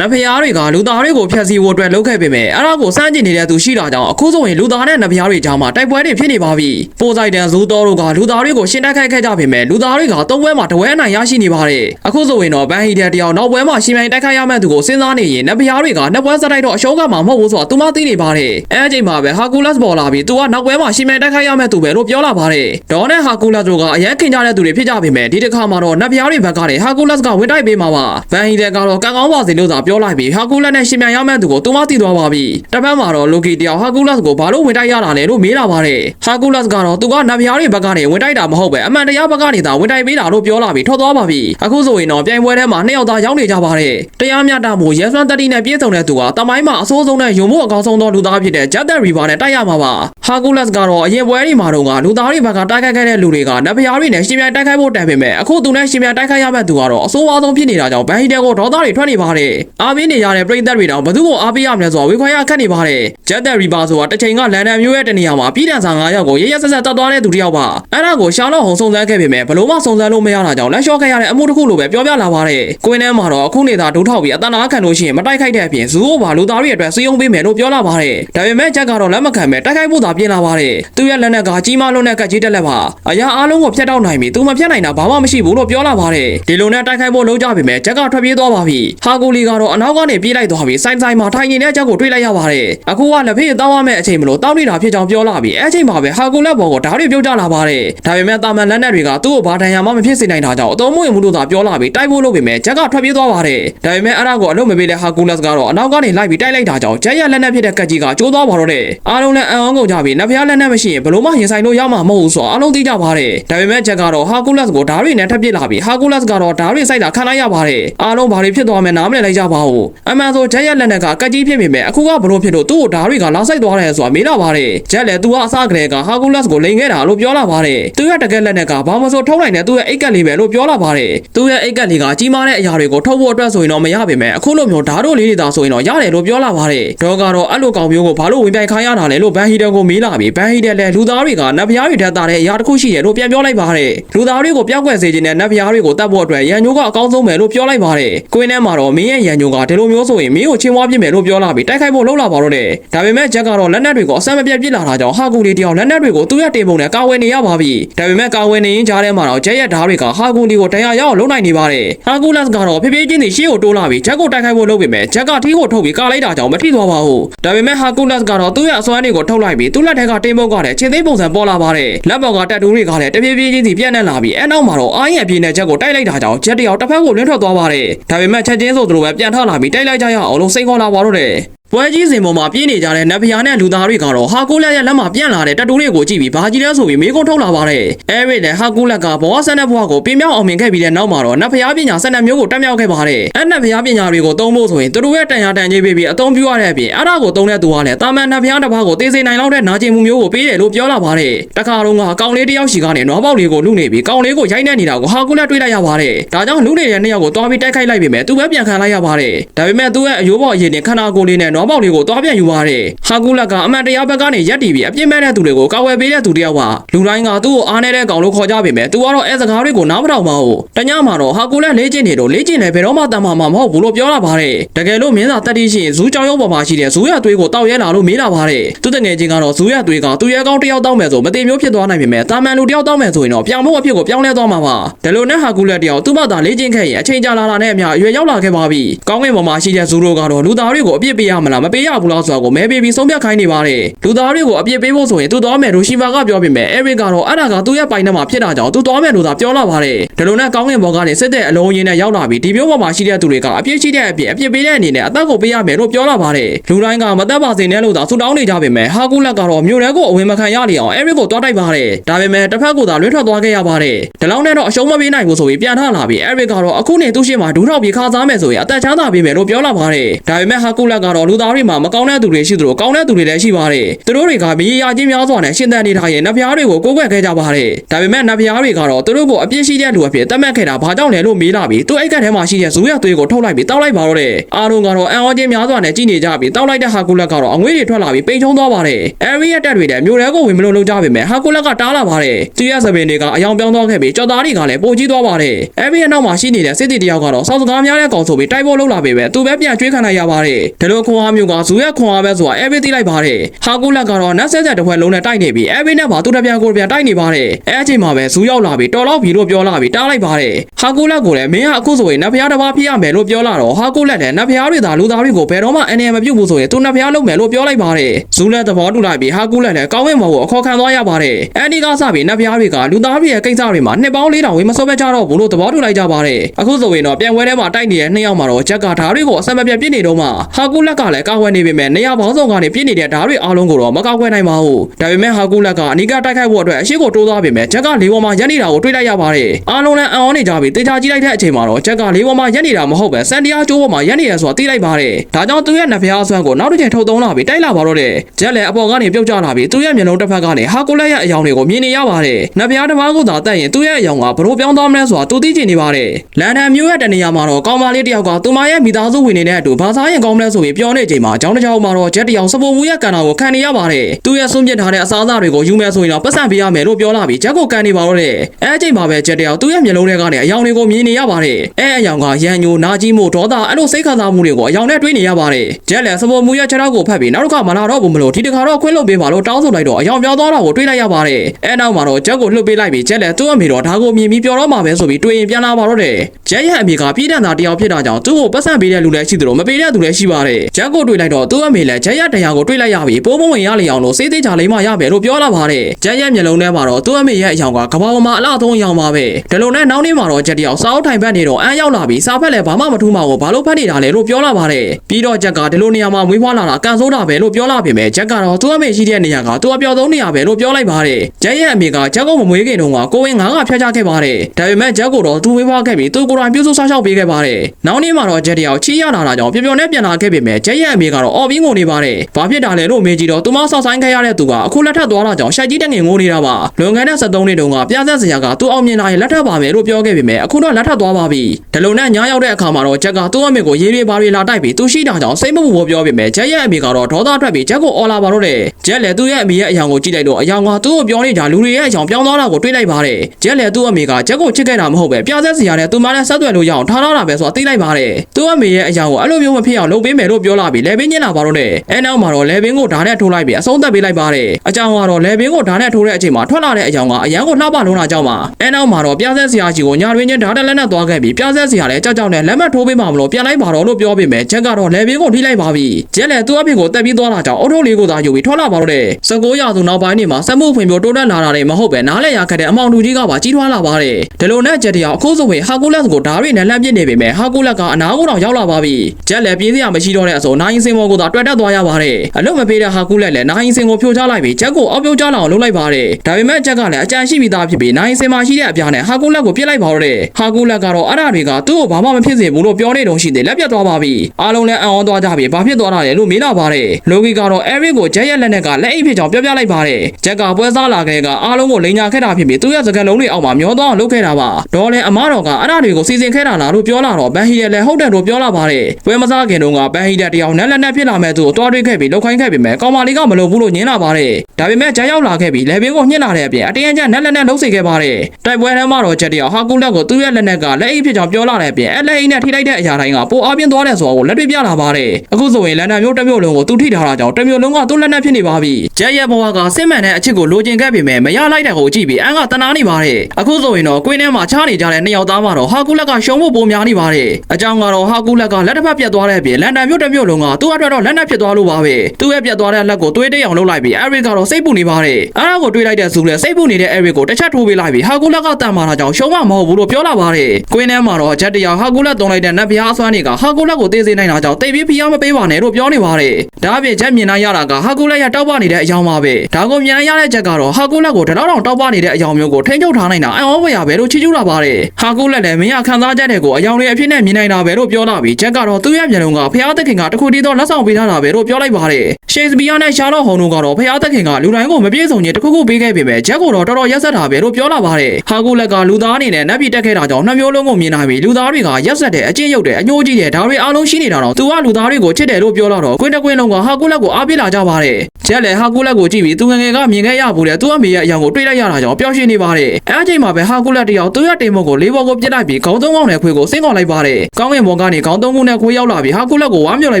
နတ်ဖျားတွေကလူသားတွေကိုဖျက်ဆီးဖို့အတွက်လုပ်ခဲ့ပေမဲ့အဲ့ဒါကိုစမ်းကျင်နေတဲ့သူရှိတာကြောင့်အခုဆိုရင်လူသားနဲ့နတ်ဖျားတွေကြားမှာတိုက်ပွဲတွေဖြစ်နေပါပြီပိုစိုက်တန်ဇူးတော်တို့ကလူသားတွေကိုရှင်းတိုက်ခိုက်ခဲ့ကြပေမဲ့လူသားတွေကသုံးပွဲမှာတပွဲအနိုင်ရရှိနေပါတယ်အခုဆိုရင်တော့ဘန်ဟီတဲ့တယောက်နောက်ပွဲမှာရှင်းမြိုင်တိုက်ခိုက်ရမယ့်သူကိုစဉ်းစားနေရင်နတ်ဖျားတွေကနှစ်ပွဲစတိုက်တော့အရှုံးကမှာမဟုတ်ဘူးဆိုတာသူမသိနေပါတယ်အဲအချိန်မှာပဲဟာကူလတ်ပေါ်လာပြီးသူကနောက်ပွဲမှာရှင်းမြိုင်တိုက်ခိုက်ရမယ့်သူပဲလို့ပြောလာပါတယ်ဒေါ်နဲ့ဟာကူလတ်တို့ကအရင်ခင်ကြတဲ့သူတွေဖြစ်ကြပေမဲ့ဒီတစ်ခါမှာတော့နတ်ဖျားတွေဘက်ကနေဟာကူလတ်ကဝင်တိုက်ပေးမှာပါဘန်ဟီတဲ့ကတော့ကံကောင်းပါစေလို့သာပြောလိုက်ပြီးဟာကူလတ်နဲ့ရှင်းမြိုင်ရမယ့်သူကိုသူမသိသွားပါပြီတစ်ဖက်မှာတော့လိုကီတယောက်ဟာကူလတ်ကိုဘာလို့ဝင်တိုက်ရတာလဲလို့မေးလာပါတယ်ဟာကူလတ်ကတော့သူကနတ်ဖျားတွေဘက်ကနေဝင်တိုက်တာမဟုတ်ပဲအမှန်တရားဘက်ကနေသာဝင်တိုက်ပေးတာလို့ပြောလာပြီးထွက်သွားပါပြီအခုဆိုရင်တော့ပြိုင်ပွဲထဲမှာနှစ်ယောက်သားရောက်နေကြပါတယ်တရားမျှတမှုရဲစွမ်းတက်တီနဲ့ပြည့်စုံတဲ့သူကတမိုင်းမှာအဆိုးဆုံးနဲ့ယုံမှုအကောင်းဆုံးသောလူသားဖြစ်တဲ့ Jet the River နဲ့တိုက်ရမှာပါဟာကူလတ်ကတော့အရင်ပွဲတွေမှာတော့ကလူသားတွေဘက်ကတိုက်ခိုက်ခဲ့တဲ့လူတွေကနတ်ဖျားတွေနဲ့ရှင်ပြိုင်တိုက်ခိုက်ဖို့တန်ပေမဲ့အခုသူနဲ့ရှင်ပြိုင်တိုက်ခိုက်ရမယ့်သူကတော့အဆိုးအဝါဆုံးဖြစ်နေတာကြောင့်ဘန်ဟီတဲကိုဒေါသတွေထွက်နေပါတယ်အားပေးနေရတဲ့ပြည်သက်တွေတောင်ဘသူ့ကိုအားပေးရမလဲဆိုတာဝေခွဲရခက်နေပါတယ် Jet the River ဆိုတာတစ်ချိန်ကလန်ဒန်မြို့ရဲ့တနေရာမှာပြည်တန်စာ9ယောက်ကိုရရဆက်ဆက်တတ်သွားတဲ့သူတစ်ယောက်ပါအဲ့ဒါကိုရှာလော့ဟုံစုံစမ်းခဲ့ပေမဲ့ဘလို့မှစုံစမ်းလို့မရတာကြောင့်လက်လျှော့ခဲ့ရတဲ့အမှုတစ်ခုလိုပဲပြောပြလာပါတယ်ကွင်းထဲမှာတော့အခုနေတာဒုထောက်ပြီးအတနာခံလို့ရှိရင်မတိုက်ခိုက်တဲ့အပြင်ဇူးကိုပါလူသားတွေအတွက်စီယုံပေးမယ်လို့ပြောလာပါတယ်ဒါပေမဲ့ချက်ကတော့လက်မခံပဲတိုက်ခိုက်ဖို့သာပြင်လာပါတယ်သူရဲ့လက်နက်ကကြီးမားလုံးနဲ့ကတ်ကြီးတက်လက်ပါအရာအားလုံးကိုဖျက်တောက်နိုင်ပြီးသူမဖျက်နိုင်တာဘာမှမရှိဘူးလို့ပြောလာပါတယ်ဒီလိုနဲ့တိုက်ခိုက်ဖို့လုံးကြပေမဲ့ချက်ကထွက်ပြေးသွားပါပြီဟာကိုလီကတော့အနောက်ကနေပြေးလိုက်သွားပြီးစိုင်းဆိုင်မှာထိုင်နေတဲ့ချက်ကိုတွေ့လိုက်ရပါတယ်အခုကလက်ဖေးတောင်းရမယ့်အချိန်မလို့တောင်းနေတာဖြစ်ကြောင်းပြောလာပြီးအဲ့အချိန်မှာပဲဟာကိုလက်ဘော်ကိုဓာတ်တွေပြုတ်ကျလာပါတယ်ဒါပေမဲ့တာမန်လက်နက်တွေကသူ့ကိုဘာတန်ရာမှမဖြစ်စေနိုင်တာကြောင့်အတော်မွေမှုလို့သာပြောလာပြီးတိုက်ဖို့လုပ်ပေမဲ့ချက်ကထွက်ပြေးသွားပါတယ်ဒါပေမဲ့အဲ့ဒါကိုအလုပ်မပေးတဲ့ဟာကိုလက်ကတော့အနောက်ကနေလိုက်ပြီးတိုက်လိုက်တာကြောင့်ချက်ရလက်နက်ဖြစ်တဲ့ကက်ကြီးကကျိုးသွားပါတော့တယ်အားလုံးလည်းအံ့ဩကုန်ကြပြီးနဖျားလက်နက်မရှိရင်ဘလို့မှရင်ဆိုင်လို့ရမှာမဟုတ်ဘူးဆိုတော့အားလုံးသိကြပါတယ်ဒါပေမဲ့ချက်ကတော့ဟာကိုလက်ကိုဓာတ်တွေနဲ့ထပ်ပစ်လာပြီးဟာကိုလက်ကတော့ဓာတ်တွေစိုက်တာခံလိုက်ရပါတယ်အားလုံးဘာတွေဖြစ်သွားမယ်နားမလည်လိုက်ကြပါဘူးအမှန်ဆိုချက်ရလက်နက်ကကက်ကြီးဖြစ်ပေမဲ့အခုကဘလို့ဖြစ်လို့သူ့ကိုဓာတ်တွေကလာစိုက်သွားတယ်ဆိုတာမေးလာပါတယ်ချက်လည်းသူကအစားကလေးကဟာကိုလက်ကိုလိန်ခဲ့တာလို့ပြောလာပါတယ်သူရဲ့တကယ်လက်နက်ကဘာမှမဆိုထုတ်နိုင်တဲ့သူ့ရဲ့အိတ်ကက်လေးပဲလို့ပြောလာပါတယ်သူ့ရဲ့အိတ်ကက်လေးကကြီးမားတဲ့အရာတွေကိုထုတ်ဖို့အတွက်ဆိုရင်တော့မရပါပဲအခုလိုမျိုးဓာတ်တို့လေးတွေသာဆိုရင်တော့ရတယ်လို့ပြောလာပါတယ်ဒေါ်ကတော့အဲ့လိုကောင်မျိုးကိုဘာလို့ဝင်ပြိုင်ခိုင်းရတာလဲလို့ဘန်ဟီတန်ကိုမေးလာပြီးဘန်ဟီတန်လည်းလူသားတွေကနတ်ဖျားတွေထက်တာတဲ့အရာတစ်ခုရှိတယ်လို့ပြန်ပြောလိုက်ပါတယ်လူသားတွေကိုပြောက်ကွယ်စေခြင်းနဲ့နတ်ဖျားတွေကိုတတ်ဖို့အတွက်ရန်ညိုးကအကောင်းဆုံးပဲလို့ပြောလိုက်ပါတယ်ကွင်းထဲမှာတော့မင်းရဲ့ရန်ညိုးကဒီလိုမျိုးဆိုရင်မင်းကိုချင်းဝါပြစ်မယ်လို့ပြောလာပြီးတိုက်ခိုက်ဖို့လှုပ်လာပါတော့တယ်ဒါပေမဲ့ဂျက်ကတော့လက်နက်တွေကိုအဆမ်းမပြတ်ပြစ်လာတာကြောင့်ဟာကူလီတယောက်လက်နက်တွေကိုသူ့ရဲ့တေပုံနဲ့ကာဝယ်နေရပါပြီဒါပေမဲ့ကာဝယ်နေရင်ကြားထဲမှာတော့ဂျက်ရဲ့ဓာတ်တွေကဟာကူလီကိုတရားရအောင်လုံနိုင်နေပါတယ်ဟာကူလတ်ကတော့ဖြည်းဖြည်းချင်းစီရှေ့ကိုတိုးလာပြီးဂျက်ကိုတိုက်ခိုက်ဖို့လုပ်ပေမဲ့ဂျက်ကထီးကိုထုတ်ပြီးကာလိုက်တာကြောင့်မထိသွားပါဘူးဒါပေမဲ့ဟာကူလတ်ကတော့သူ့ရဲ့အစွမ်းတွေကိုထုတ်လိုက်ပြီးသူ့လက်ထက်ကတင်းပုတ်ကလည်းခြေသိမ်းပုံစံပေါ်လာပါတယ်လက်ပေါ်ကတက်တူးတွေကလည်းတဖြည်းဖြည်းချင်းစီပြန့်နှံ့လာပြီးအဲနောက်မှာတော့အားရဲ့အပြင်းနဲ့ဂျက်ကိုတိုက်လိုက်တာကြောင့်ဂျက်တယောက်တစ်ဖက်ကိုလွင့်ထွက်သွားပါတယ်ဒါပေမဲ့ချက်ချင်းဆိုသူတို့ပဲပြန်ထလာပြီးတိုက်လိုက်ကြရအောင်လို့စိန်ခေါ်လာပါတော့တယ်ပွဲကြီးစဉ်ပေါ်မှာပြင်းနေကြတဲ့နတ်ဖျားနဲ့လူသားတွေကတော့ဟာကိုလက်ရဲ့လက်မှာပြန့်လာတဲ့တက်တူးတွေကိုကြည့်ပြီးဘာကြီးလဲဆိုပြီးမေးခွန်းထုတ်လာပါတယ်။အဲရစ်နဲ့ဟာကိုလက်ကဘဝဆန်တဲ့ဘဝကိုပြင်းမြောက်အောင်မြင်ခဲ့ပြီးတဲ့နောက်မှာတော့နတ်ဖျားပညာဆန်တဲ့မျိုးကိုတက်မြောက်ခဲ့ပါတယ်။အဲနတ်ဖျားပညာတွေကိုသုံးဖို့ဆိုရင်သူတို့ရဲ့တန်ရာတန်ကြီးပေးပြီးအသုံးပြုရတဲ့အပြင်အဲ့ဒါကိုသုံးတဲ့သူကလည်းတာမန်နတ်ဖျားတစ်ပါးကိုသိစေနိုင်လောက်တဲ့နာကျင်မှုမျိုးကိုပေးတယ်လို့ပြောလာပါတယ်။တခါတော့ကအကောင်လေးတစ်ယောက်စီကနေနွားပေါက်လေးကိုလူနေပြီးကောင်လေးကိုရိုက်နှက်နေတာကိုဟာကိုလက်တွေ့လိုက်ရပါတယ်။ဒါကြောင့်လူနေတဲ့နှစ်ယောက်ကိုတွားပြီးတိုက်ခိုက်လိုက်ပေမဲ့သူပဲပြန်ခံလိုက်ရပါတယ်။ဒါပေမဲ့သူရဲ့အယိုးပေါက်အရင်နဲ့ခန္ဓာကိုယ်လေးနဲ့နွားပေါက်လေးကိုတွားပြန်ယူပါတယ်။ဟာကူလက်ကအမှန်တရားဘက်ကနေရက်တီပြီးအပြစ်မဲ့တဲ့သူတွေကိုကာဝယ်ပေးတဲ့သူတစ်ယောက်ပါ။လူတိုင်းကသူ့ကိုအားနေတဲ့ကောင်လို့ခေါ်ကြပေမဲ့သူကတော့အဲစကားတွေကိုနားမထောင်ပါဘူး။တညမှာတော့ဟာကူလက်လေးကျင်နေတော့လေးကျင်တယ်ဘယ်တော့မှတမ်းမှာမဟုတ်ဘူးလို့ပြောလာပါတယ်။တကယ်လို့မင်းသာတက်တီးရှိရင်ဇူးကြောင်ရုံပေါ်မှာရှိတဲ့ဇူးရသွေးကိုတောက်ရဲလာလို့မေးလာပါတယ်။သူတငယ်ချင်းကတော့ဇူးရသွေးကသူ့ရဲ့ကောင်းတစ်ယောက်တောက်မယ်ဆိုမတင်မျိုးဖြစ်သွားနိုင်ပေမဲ့တာမန်လူတစ်ယောက်တောက်မယ်ဆိုရင်တော့ပြောင်းဖို့အဖြစ်ကိုပြောင်းလဲသွားမှာပါ။ဒါလိုနဲ့ဟာကူလက်တစ်ယောက်သူ့ဘာသာလေးကျင်ခဲ့ရင်အချိန်ကြာလာတာနဲ့အမျှအရွယ်ရောက်လာခဲ့ပါပြီ။ကောင်းကင်ပေါ်မှာရှိတဲ့ဇူးတို့ကတော့လူသားတွေကိုအပြစ်ပေးရမလားမပေးရဘူးလားဆိုတာကိုမဲပေးပြီးဆုံးဖြတ်ခိုင်းနေပါတယ်။လူသားတွေကိုအပြစ်ပေးဖို့ဆိုရင်သူတော်မယ်လို့ရှိမာကပြောပေမဲ့အဲရစ်ကတော့အဲ့ဒါကသူ့ရဲ့ပိုင်ထဲမှာဖြစ်တာကြောင့်သူတော်မယ်လို့သာပြောလာပါတယ်။ဒါလိုနဲ့ကောင်းကင်ဘော်ကနေစစ်တဲ့အလုံးရင်းနဲ့ရောက်လာပြီးဒီမျိုးပေါ်မှာရှိတဲ့သူတွေကအပြစ်ရှိတဲ့အပြစ်အပြစ်ပေးတဲ့အနေနဲ့အသက်ကိုပေးရမယ်လို့ပြောလာပါတယ်။လူတိုင်းကမသက်ပါစေနဲ့လို့သာဆူတောင်းနေကြပေမဲ့ဟာကူလက်ကတော့မြို့ထဲကိုအဝင်မခံရလေအောင်အဲရစ်ကိုတွားတိုက်ပါတယ်။ဒါပေမဲ့တစ်ဖက်ကသာလွှဲထွက်သွားခဲ့ရပါတယ်။ဒီလောက်နဲ့တော့အရှုံးမပေးနိုင်ဘူးဆိုပြီးပြန်ထလာပြီးအဲရစ်ကတော့အခုနေသူ့ရှေ့မှာဒူးထောက်ပြီးခါစားမယ်ဆိုရင်အသက်ချမ်းသာပေးမယ်လို့ပြောလာပါတယ်။ဒါပေမဲ့ဟာကူလက်ကတော့လူသားတွေမှာမကောင်းတဲ့သူတွေရှိသလိုကောင်းတဲ့သူတွေလည်းရှိပါတယ်သူတို့တွေကမရေရာချင်းများစွာနဲ့ရှင်းတန်နေထားရင်နတ်ဖျားတွေကိုကိုးကွယ်ခဲ့ကြပါတယ်ဒါပေမဲ့နတ်ဖျားတွေကတော့သူတို့ကိုအပြစ်ရှိတဲ့လူအဖြစ်သတ်မှတ်ခဲ့တာဘာကြောင့်လဲလို့မေးလာပြီးသူအိတ်ကတ်ထဲမှာရှိတဲ့ဇူးရသွေးကိုထုတ်လိုက်ပြီးတောက်လိုက်ပါတော့တယ်အားလုံးကတော့အံ့ဩခြင်းများစွာနဲ့ကြည်နေကြပြီးတောက်လိုက်တဲ့ဟာကူလက်ကတော့အငွေ့တွေထွက်လာပြီးပိန်ချုံသွားပါတယ်အဲရီရဲ့တက်တွေလည်းမျိုးရဲကိုဝင်မလို့လုံးကြပေမဲ့ဟာကူလက်ကတားလာပါတယ်သူရဲ့သပင်တွေကအယောင်ပြောင်းသွားခဲ့ပြီးကြော်သားတွေကလည်းပိုကြီးသွားပါတယ်အဲရီရဲ့နောက်မှာရှိနေတဲ့စစ်တီတယောက်ကတော့စောက်စကားများတဲ့ကောင်ဆိုပြီးတိုက်ဖို့လှုပ်လာပေမဲ့သူပဲပြန်ကျွေးခံလိုက်ရပါတယ်ဒီလိုခွန်အားမျိုးကဇူရဲ့ခွန်အားပဲဆိုတာအဲရီသိလိုက်ပါတယ်ဟာကူလက်ကတော့နတ်ဆက်ဆက်တစ်ခွက်လုံးနဲ့တိုက်နေပြီးအဲရီနဲ့ပါသူတစ်ပြန်ကိုတစ်ပြန်တိုက်နေပါတယ်အဲအချိန်မှာပဲဇူရောက်လာပြီးတော်တော့ပြီလို့ပြောလာပြီးတားလိုက်ပါတယ်ဟာကူလက်ကိုလည်းမင်းကအခုဆိုရင်နတ်ဖျားတစ်ပါးဖြစ်ရမယ်လို့ပြောလာတော့ဟာကူလက်လည်းနတ်ဖျားတွေသာလူသားတွေကိုဘယ်တော့မှအနေမပြုတ်ဘူးဆိုရင်သူနတ်ဖျားလုပ်မယ်လို့ပြောလိုက်ပါတယ်ဇူလက်သဘောတူလိုက်ပြီးဟာကူလက်လည်းကောင်းဝင့်မော်ကိုအခေါ်ခံသွားရပါတယ်အဲဒီကစပြီးနတ်ဖျားတွေကလူသားတွေရဲ့ကိစ္စတွေမှာနှစ်ပေါင်း၄000ဝေမစောပဲကြတော့ဘူးလို့သဘောတူလိုက်ကြပါတယ်အခုဆိုရင်တော့ပြန်ဝဲထဲမှာတိုက်နေတဲ့နှစ်ယောက်မှာတော့ဂျက်ကဓာတ်တွေကိုအဆက်မပြတ်ပြစ်နေတော့မှဟာကူလက်ကလည်းကာဝယ်နေပေမဲ့နေရာပေါင်းစုံကနေပြစ်နေတဲ့ဓာတ်တွေအားလုံးကိုတော့မကောက်ွယ်နိုင်ပါဘူးဒါပေမဲ့ဟာကူလက်ကအနီးကတိုက်ခိုက်ဖို့အတွက်အရှိကိုတိုးသွားပေမဲ့ဂျက်ကလေးပေါ်မှာရက်နေတာကိုတွေ့လိုက်ရပါတယ်အားလုံးလည်းအံ့ဩနေကြပြီးတေချာကြည့်လိုက်တဲ့အချိန်မှာတော့ဂျက်ကလေးပေါ်မှာရက်နေတာမဟုတ်ပဲစန်တီယာကျိုးပေါ်မှာရက်နေရဆိုတာသိလိုက်ပါတယ်ဒါကြောင့်သူရဲ့နဖျားအစွမ်းကိုနောက်တစ်ချိန်ထုတ်သုံးလာပြီးတိုက်လာပါတော့တယ်ဂျက်လည်းအပေါ်ကနေပြုတ်ကျလာပြီးသူရဲ့မျက်လုံးတစ်ဖက်ကနေဟာကူလက်ရဲ့အယောင်တွေကိုမြင်နေရပါတယ်နဖျားတစ်ပါးကိုသာတက်ရင်သူရဲ့အယောင်ကဘလို့ပြောင်းသွားမလဲဆိုတာသူသိချင်နေပါတယ်လန်ဒန်မြို့ရဲ့တနေရာမှာတော့ကောင်းမလေးတစ်ယောက်ကသူမရဲ့မိသားစုဝင်နေတဲ့အတူဘာသာရင်ကောင်းမလဲဆိုပြီးပြောနေချိန်မှာအကြောင်းတစ်ကြောင်းမှာတော့ဂျက်တစ်ယောက်စပိုဘူးရဲ့ကန်တာကိုခံနေရပါတယ်သူရဲ့ဆုံးပြစ်ထားတဲ့အစားအစာတွေကိုယူမယ်ဆိုရင်တော့ပတ်စံပေးရမယ်လို့ပြောလာပြီးဂျက်ကိုကန်နေပါတော့တယ်အဲအချိန်မှာပဲဂျက်တစ်ယောက်သူ့ရဲ့မျက်လုံးထဲကနေအယောင်တွေကိုမြင်နေရပါတယ်အဲအယောင်ကရန်ညိုနာကြီးမှုဒေါသအဲ့လိုစိတ်ခံစားမှုတွေကိုအယောင်နဲ့တွေးနေရပါတယ်ဂျက်လည်းစပိုဘူးရဲ့ခြေထောက်ကိုဖတ်ပြီးနောက်တစ်ခါမလာတော့ဘူးမလို့ဒီတစ်ခါတော့ခွင့်လွှတ်ပေးပါလို့တောင်းဆိုလိုက်တော့အယောင်ပြောင်းသွားတာကိုတွေးလိုက်ရပါတယ်အဲနောက်မှာတော့ဂျက်ကိုလွှတ်ပေးလိုက်ပြီးဂျက်လည်းသူ့အမေတော့ဒါကိုမြင်ပြီးပျော်တော့မှာပဲဆိုပြီးတွေးရင်ပြန်လာပါတော့တယ်ဂျက်ရဲ့အမေကပြည်တန်သားတစ်ယောက်ဖြစ်တာကြောင့်သူ့ကိုပတ်စံပေးတဲ့လူလည်းရှိသလိုမပေးတဲ့သူလည်းရှိပါတယ်ဂျက်ကိုတွေးလိုက်တော့သူ့အမေလည်းဂျက်ရဲ့တရားကိုတွေးလိုက်ရပြီးပိုးမဝင်ရလေအောင်လို့စေးသေးချလိမ့်မရမယ်လို့ပြောလာပါတယ်ဂျက်ရဲ့မျက်လုံးထဲမှာတော့သူ့အမေရဲ့အယောင်ကကဘာပေါ်မှာအလားသုံးအယောင်ပါပဲဒီလိုနဲ့နောက်နေ့မှာတော့ဂျက်တယောက်စားအုပ်ထိုင်ဖက်နေတော့အန်းရောက်လာပြီးစားဖက်လည်းဘာမှမထူးမှာကိုဘာလို့ဖက်နေတာလဲလို့ပြောလာပါတယ်ပြီးတော့ဂျက်ကဒီလိုနေရာမှာမွေးဖွားလာတာကန်ဆိုးတာပဲလို့ပြောလာပြင်မဲ့ဂျက်ကတော့သူ့အမေရှိတဲ့နေရာကသူအပျော်ဆုံးနေရာပဲလို့ပြောလိုက်ပါတယ်ဂျက်ရဲ့အမေကဂျက်ကိုမမွေးခင်တုန်းကကိုဝင်ငါးကဖျက်ချခဲ့ပါတယ်ဒါပေမဲ့ဂျက်ကိုတော့သူမွေးဖွားခဲ့ပြီးသူကိုယ်တိုင်ပြုစုဆောက်ရှောက်ပေးခဲ့ပါတယ်နောက်နေ့မှာတော့ဂျက်တယောက်ချီးရလာတာကြောင့်ပျော်ပျော်နဲ့ပြန်လာခဲ့ပေမဲ့ဂျက်ရဲ့အမေကတော့အော်ပြီးငိုနေပါတယ်ဘာဖြစ်တာလဲလို့မေးကြည့်တော့သူမဆောက်ဆိုင်ခဲ့ရတဲ့သူကအခုလက်ထပ်သွားတာကြောင့်ရှိုက်ကြီးတငင်ငိုနေတာပါလွန်ခဲ့တဲ့73နှစ်တုန်းကပြသက်စရာကသူအောင်မြင်လာရင်လက်ထပ်ပါမယ်လို့ပြောခဲ့ပေမဲ့အခုတော့လက်ထပ်သွားပါပြီဒီလိုနဲ့ညားရောက်တဲ့အခါမှာတော့ဂျက်ကသူ့အမေကိုရေးရေးပါတွေလာတိုက်ပြီးသူရှိတာကြောင့်စိတ်မပူဖို့ပြောပေမဲ့ဂျက်ရဲ့အမေကတော့ဒေါသထွက်ပြီးဂျက်ကိုအော်လာပါတော့တယ်ဂျက်လည်းသူ့ရဲ့အမေရဲ့အယောင်ကိုကြည့်လိုက်တော့အယောင်ကသူ့ကိုပြောနေကြလူတွေရဲ့အယောင်ပြောင်းသွားတာကိုတွေးလိုက်ပါတယ်ဂျက်လည်းသူ့အမေကဂျက်ကိုချစ်ခဲ့တာမဟုတ်ပဲပြသက်စရာနဲ့သူမနဲ့ဆက်သွယ်လို့ရအောင်ထားလာတာပဲဆိုတာသိလိုက်ပါတယ်သူ့အမေရဲ့အယောင်ကိုအဲ့လိုမျိုးမဖြစ်အောင်လုပ်ပေးမယ်လို့ပြောလာပြီးလဲပင်းညင်လာပါတော့တယ်အဲနောက်မှာတော့လဲပင်းကိုဓာတ်နဲ့ထိုးလိုက်ပြီးအဆုံးသတ်ပေးလိုက်ပါတယ်အကြောင်းကတော့လဲပင်းကိုဓာတ်နဲ့ထိုးတဲ့အချိန်မှာထွက်လာတဲ့အယောင်ကအရန်ကိုလှပလုံးတာကြောင့်ပါအဲနောက်မှာတော့ပြသက်စရာကြီးကိုညာတွင်ချင်းဓာတ်နဲ့လက်နဲ့သွားခဲ့ပြီးပြသက်စရာလည်းကြောက်ကြောက်နဲ့လက်မှတ်ထိုးပေးမှမလို့ပြန်လိုက်ပါတော့လို့ပြောပေမဲ့ချက်ကတော့လဲပင်းကိုထိလိုက်ပါပြီဂျက်လည်းသူ့အဖေကိုတက်ပြီးသွားတာကြောင့်အုတ်ထုတ်လေးကိုသာယူပြီးထွက်လာပါတော့တယ်19ရာစုနောက်ပိုင်းနေမှာစက်မှုဖွံ့ဖြိုးတိုးတက်လာတာတွေမဟုတ်ပဲနားလည်ရခက်တဲ့အမောင်တူကြီးကပါကြီးထွားလာပါတယ်ဒီလိုနဲ့ဂျက်တယောက်အခုဆိုရင်ဟာကူလက်ကိုဓာတ်တွေနဲ့လှမ်းပစ်နေပေမဲ့ဟာကူလက်ကအနားကိုတော့ရောက်လာပါပြီဂျက်လည်းပြေးစရာမရှိတော့တဲ့အဆိုနိုင်စင်မောကိုသာတွေ့တက်သွားရပါတယ်အလို့မပေးတဲ့ဟာကူလက်လည်းနိုင်စင်ကိုဖြိုချလိုက်ပြီးဂျက်ကိုအောက်ပြုတ်ချလာအောင်လုပ်လိုက်ပါတယ်ဒါပေမဲ့ဂျက်ကလည်းအကြံရှိပြီးသားဖြစ်ပြီးနိုင်စင်မှာရှိတဲ့အပြားနဲ့ဟာကူလက်ကိုပြစ်လိုက်ပါတော့တယ်ဟာကူလက်ကတော့အဲ့ဒါတွေကသူ့ကိုဘာမှမဖြစ်စေဘူးလို့ပြောနေတော့ရှိသေးလက်ပြတ်သွားပါပြီအားလုံးလည်းအံ့ဩသွားကြပြီးဘာဖြစ်သွားတာလဲလို့မေးလာပါတယ်လိုဂီကတော့အဲရစ်ကိုဂျက်ရဲ့လက်နဲ့ကလက်အိတ်ဖြစ်ကြောင်းပြောပြလိုက်ပါတယ်ဂျက်ကပွဲစားလာခဲ့ကအားလုံးကိုလိန်ညာခဲ့တာဖြစ်ပြီးသူ့ရဲ့စကားလုံးတွေအောက်မှာမျောသွားအောင်လုပ်ခဲ့တာပါဒေါ်လည်းအမားတော်ကအဲ့ဒါတွေကိုစီစဉ်ခဲ့တာလားလို့ပြောလာတော့ဘန်ဟီရဲ့လည်းဟုတ်တယ်လို့ပြောလာပါတယ်ပွဲမစားခင်တုန်းကဘန်ဟီတဲ့တယောက်နဲ့လက်နဲ့ဖြစ်လာမဲ့သူကိုတွားတွေ့ခဲ့ပြီးလောက်ခိုင်းခဲ့ပေမဲ့ကောင်မလေးကမလုပ်ဘူးလို့ညင်းလာပါတယ်ဒါပေမဲ့ဂျက်ရောက်လာခဲ့ပြီးလေဘင်းကိုညှစ်လာတဲ့အပြင်အတရန်ကျနဲ့လက်နဲ့လှုပ်စေခဲ့ပါတယ်တိုက်ပွဲထဲမှာတော့ဂျက်တယောက်ဟာကူလက်ကိုသူ့ရဲ့လက်နဲ့ကလက်အိတ်ဖြစ်ကြောင်းပြောလာတဲ့အပြင်အဲ့လက်အိတ်နဲ့ထိလိုက်တဲ့အရာတိုင်းကပိုအားပြင်းသွားတယ်ဆိုတာကိုလက်တွေ့ပြလာပါတယ်အခုဆိုရင်လန်ဒန်မြို့တစ်မြို့လုံးကိုသူထိထားတာကြောင့်တစ်မြို့လုံးကသူ့လက်နဲ့ဖြစ်နေပါပြီဂျက်ရဲ့ဘဝကစစ်မှန်တဲ့အချစ်ကိုလိုချင်ခဲ့ပေမဲ့မရလိုက်တဲ့ကိုကြည့်ပြီးအန်ကတနာနေပါတယ်အခုဆိုရင်တော့ကွင်းထဲမှာချားနေကြတဲ့နှစ်ယောက်သားမှာတော့ဟာကူလက်ကရှုံးဖို့ပုံများနေပါတယ်အကြောင်းကတော့ဟာကူလက်ကလက်တစ်ဖက်ပြတ်သွားတဲ့အပြင်လန်ဒန်မြို့တစ်မြို့လုံးကသူ့အတွက်တော့လက်နဲ့ဖြစ်သွားလို့ပါပဲသူ့ရဲ့ပြတ်သွားတဲ့လက်ကိုသွေးတိတ်အောင်လုပ်လိုက်ပြီးအဲရစ်ကတော့စိတ်ပူနေပါတယ်အဲဒါကိုတွေးလိုက်တဲ့ဇူလည်းစိတ်ပူနေတဲ့အဲရစ်ကိုတစ်ချက်ထိုးပေးလိုက်ပြီးဟာကူလက်ကတန်မာတာကြောင့်ရှုံးမှမဟုတ်ဘူးလို့ပြောလာပါတယ်ကွင်းထဲမှာတော့ဂျက်တယောက်ဟာကူလက်တုံးလိုက်တဲ့နတ်ဖျားအစွမ်းတွေကဟာကူလက်ကိုတေးစေနိုင်တာကြောင့်တိတ်ပြီးဖျားမပေးပါနဲ့လို့ပြောနေပါတယ်ဒါအပြင်ဂျက်မြင်နိုင်ရတာကဟာကူလက်ရတောက်ပနေတဲ့အကြောင်းပါပဲဒါကိုမြင်နိုင်ရတဲ့ချက်ကတော့ဟာကူလက်ကိုတလောက်တောက်ပနေတဲ့အကြောင်းမျိုးကိုထိန်းချုပ်ထားနိုင်တာအံ့ဩဖွယ်ရပဲလို့ချီးကျူးလာပါတယ်ဟာကူလက်လည်းမင်းကခံစားချက်တွေကိုအယောင်တွေအဖြစ်နဲ့မြင်နိုင်တာပဲလို့ပြောလာပြီးဂျက်ကတော့သူ့ရဲ့မျက်လုံးကဖျားသခင်ကတခုခွေတီတော့လက်ဆောင်ပေးထားတာပဲလို့ပြောလိုက်ပါတယ်ရှေ့စပီယာနဲ့ရှာလော့ဟုံတို့ကတော့ဖျားသခင်ကလူတိုင်းကိုမပြေဆုံးခြင်းတစ်ခုခုပေးခဲ့ပေမဲ့ဂျက်ကိုတော့တော်တော်ရက်ဆက်တာပဲလို့ပြောလာပါတယ်ဟာကူလက်ကလူသားအနေနဲ့နက်ပြီးတက်ခဲ့တာကြောင့်နှမျိုးလုံးကိုမြင်နိုင်ပြီးလူသားတွေကရက်ဆက်တဲ့အကျင့်ရုပ်တဲ့အညှိုးကြီးတဲ့ဒါတွေအားလုံးရှိနေတာတော့သူကလူသားတွေကိုချစ်တယ်လို့ပြောလာတော့ကွင်းတစ်ကွင်းလုံးကဟာကူလက်ကိုအားပေးလာကြပါတယ်ဂျက်လည်းဟာကူလက်ကိုကြည့်ပြီးသူငယ်ငယ်ကမြင်ခဲ့ရဘူးလေသူ့အမေရဲ့အယောင်ကိုတွေးလိုက်ရတာကြောင့်ပျော်ရွှင်နေပါတယ်အဲအချိန်မှာပဲဟာကူလက်တယောက်သူ့ရဲ့တိမ်မုတ်ကိုလေးဘောကိုပြစ်လိုက်ပြီးခေါင်းသုံးကောင်းနဲ့ခွေးကိုဆင်းခေါ်လိုက်ပါတယ်ကောင်းကင်ဘုံကနေခေါင်းသုံးခုနဲ့ခွေးရောက်လာပြီးဟာကူလက်ကိုဝါမြော်လို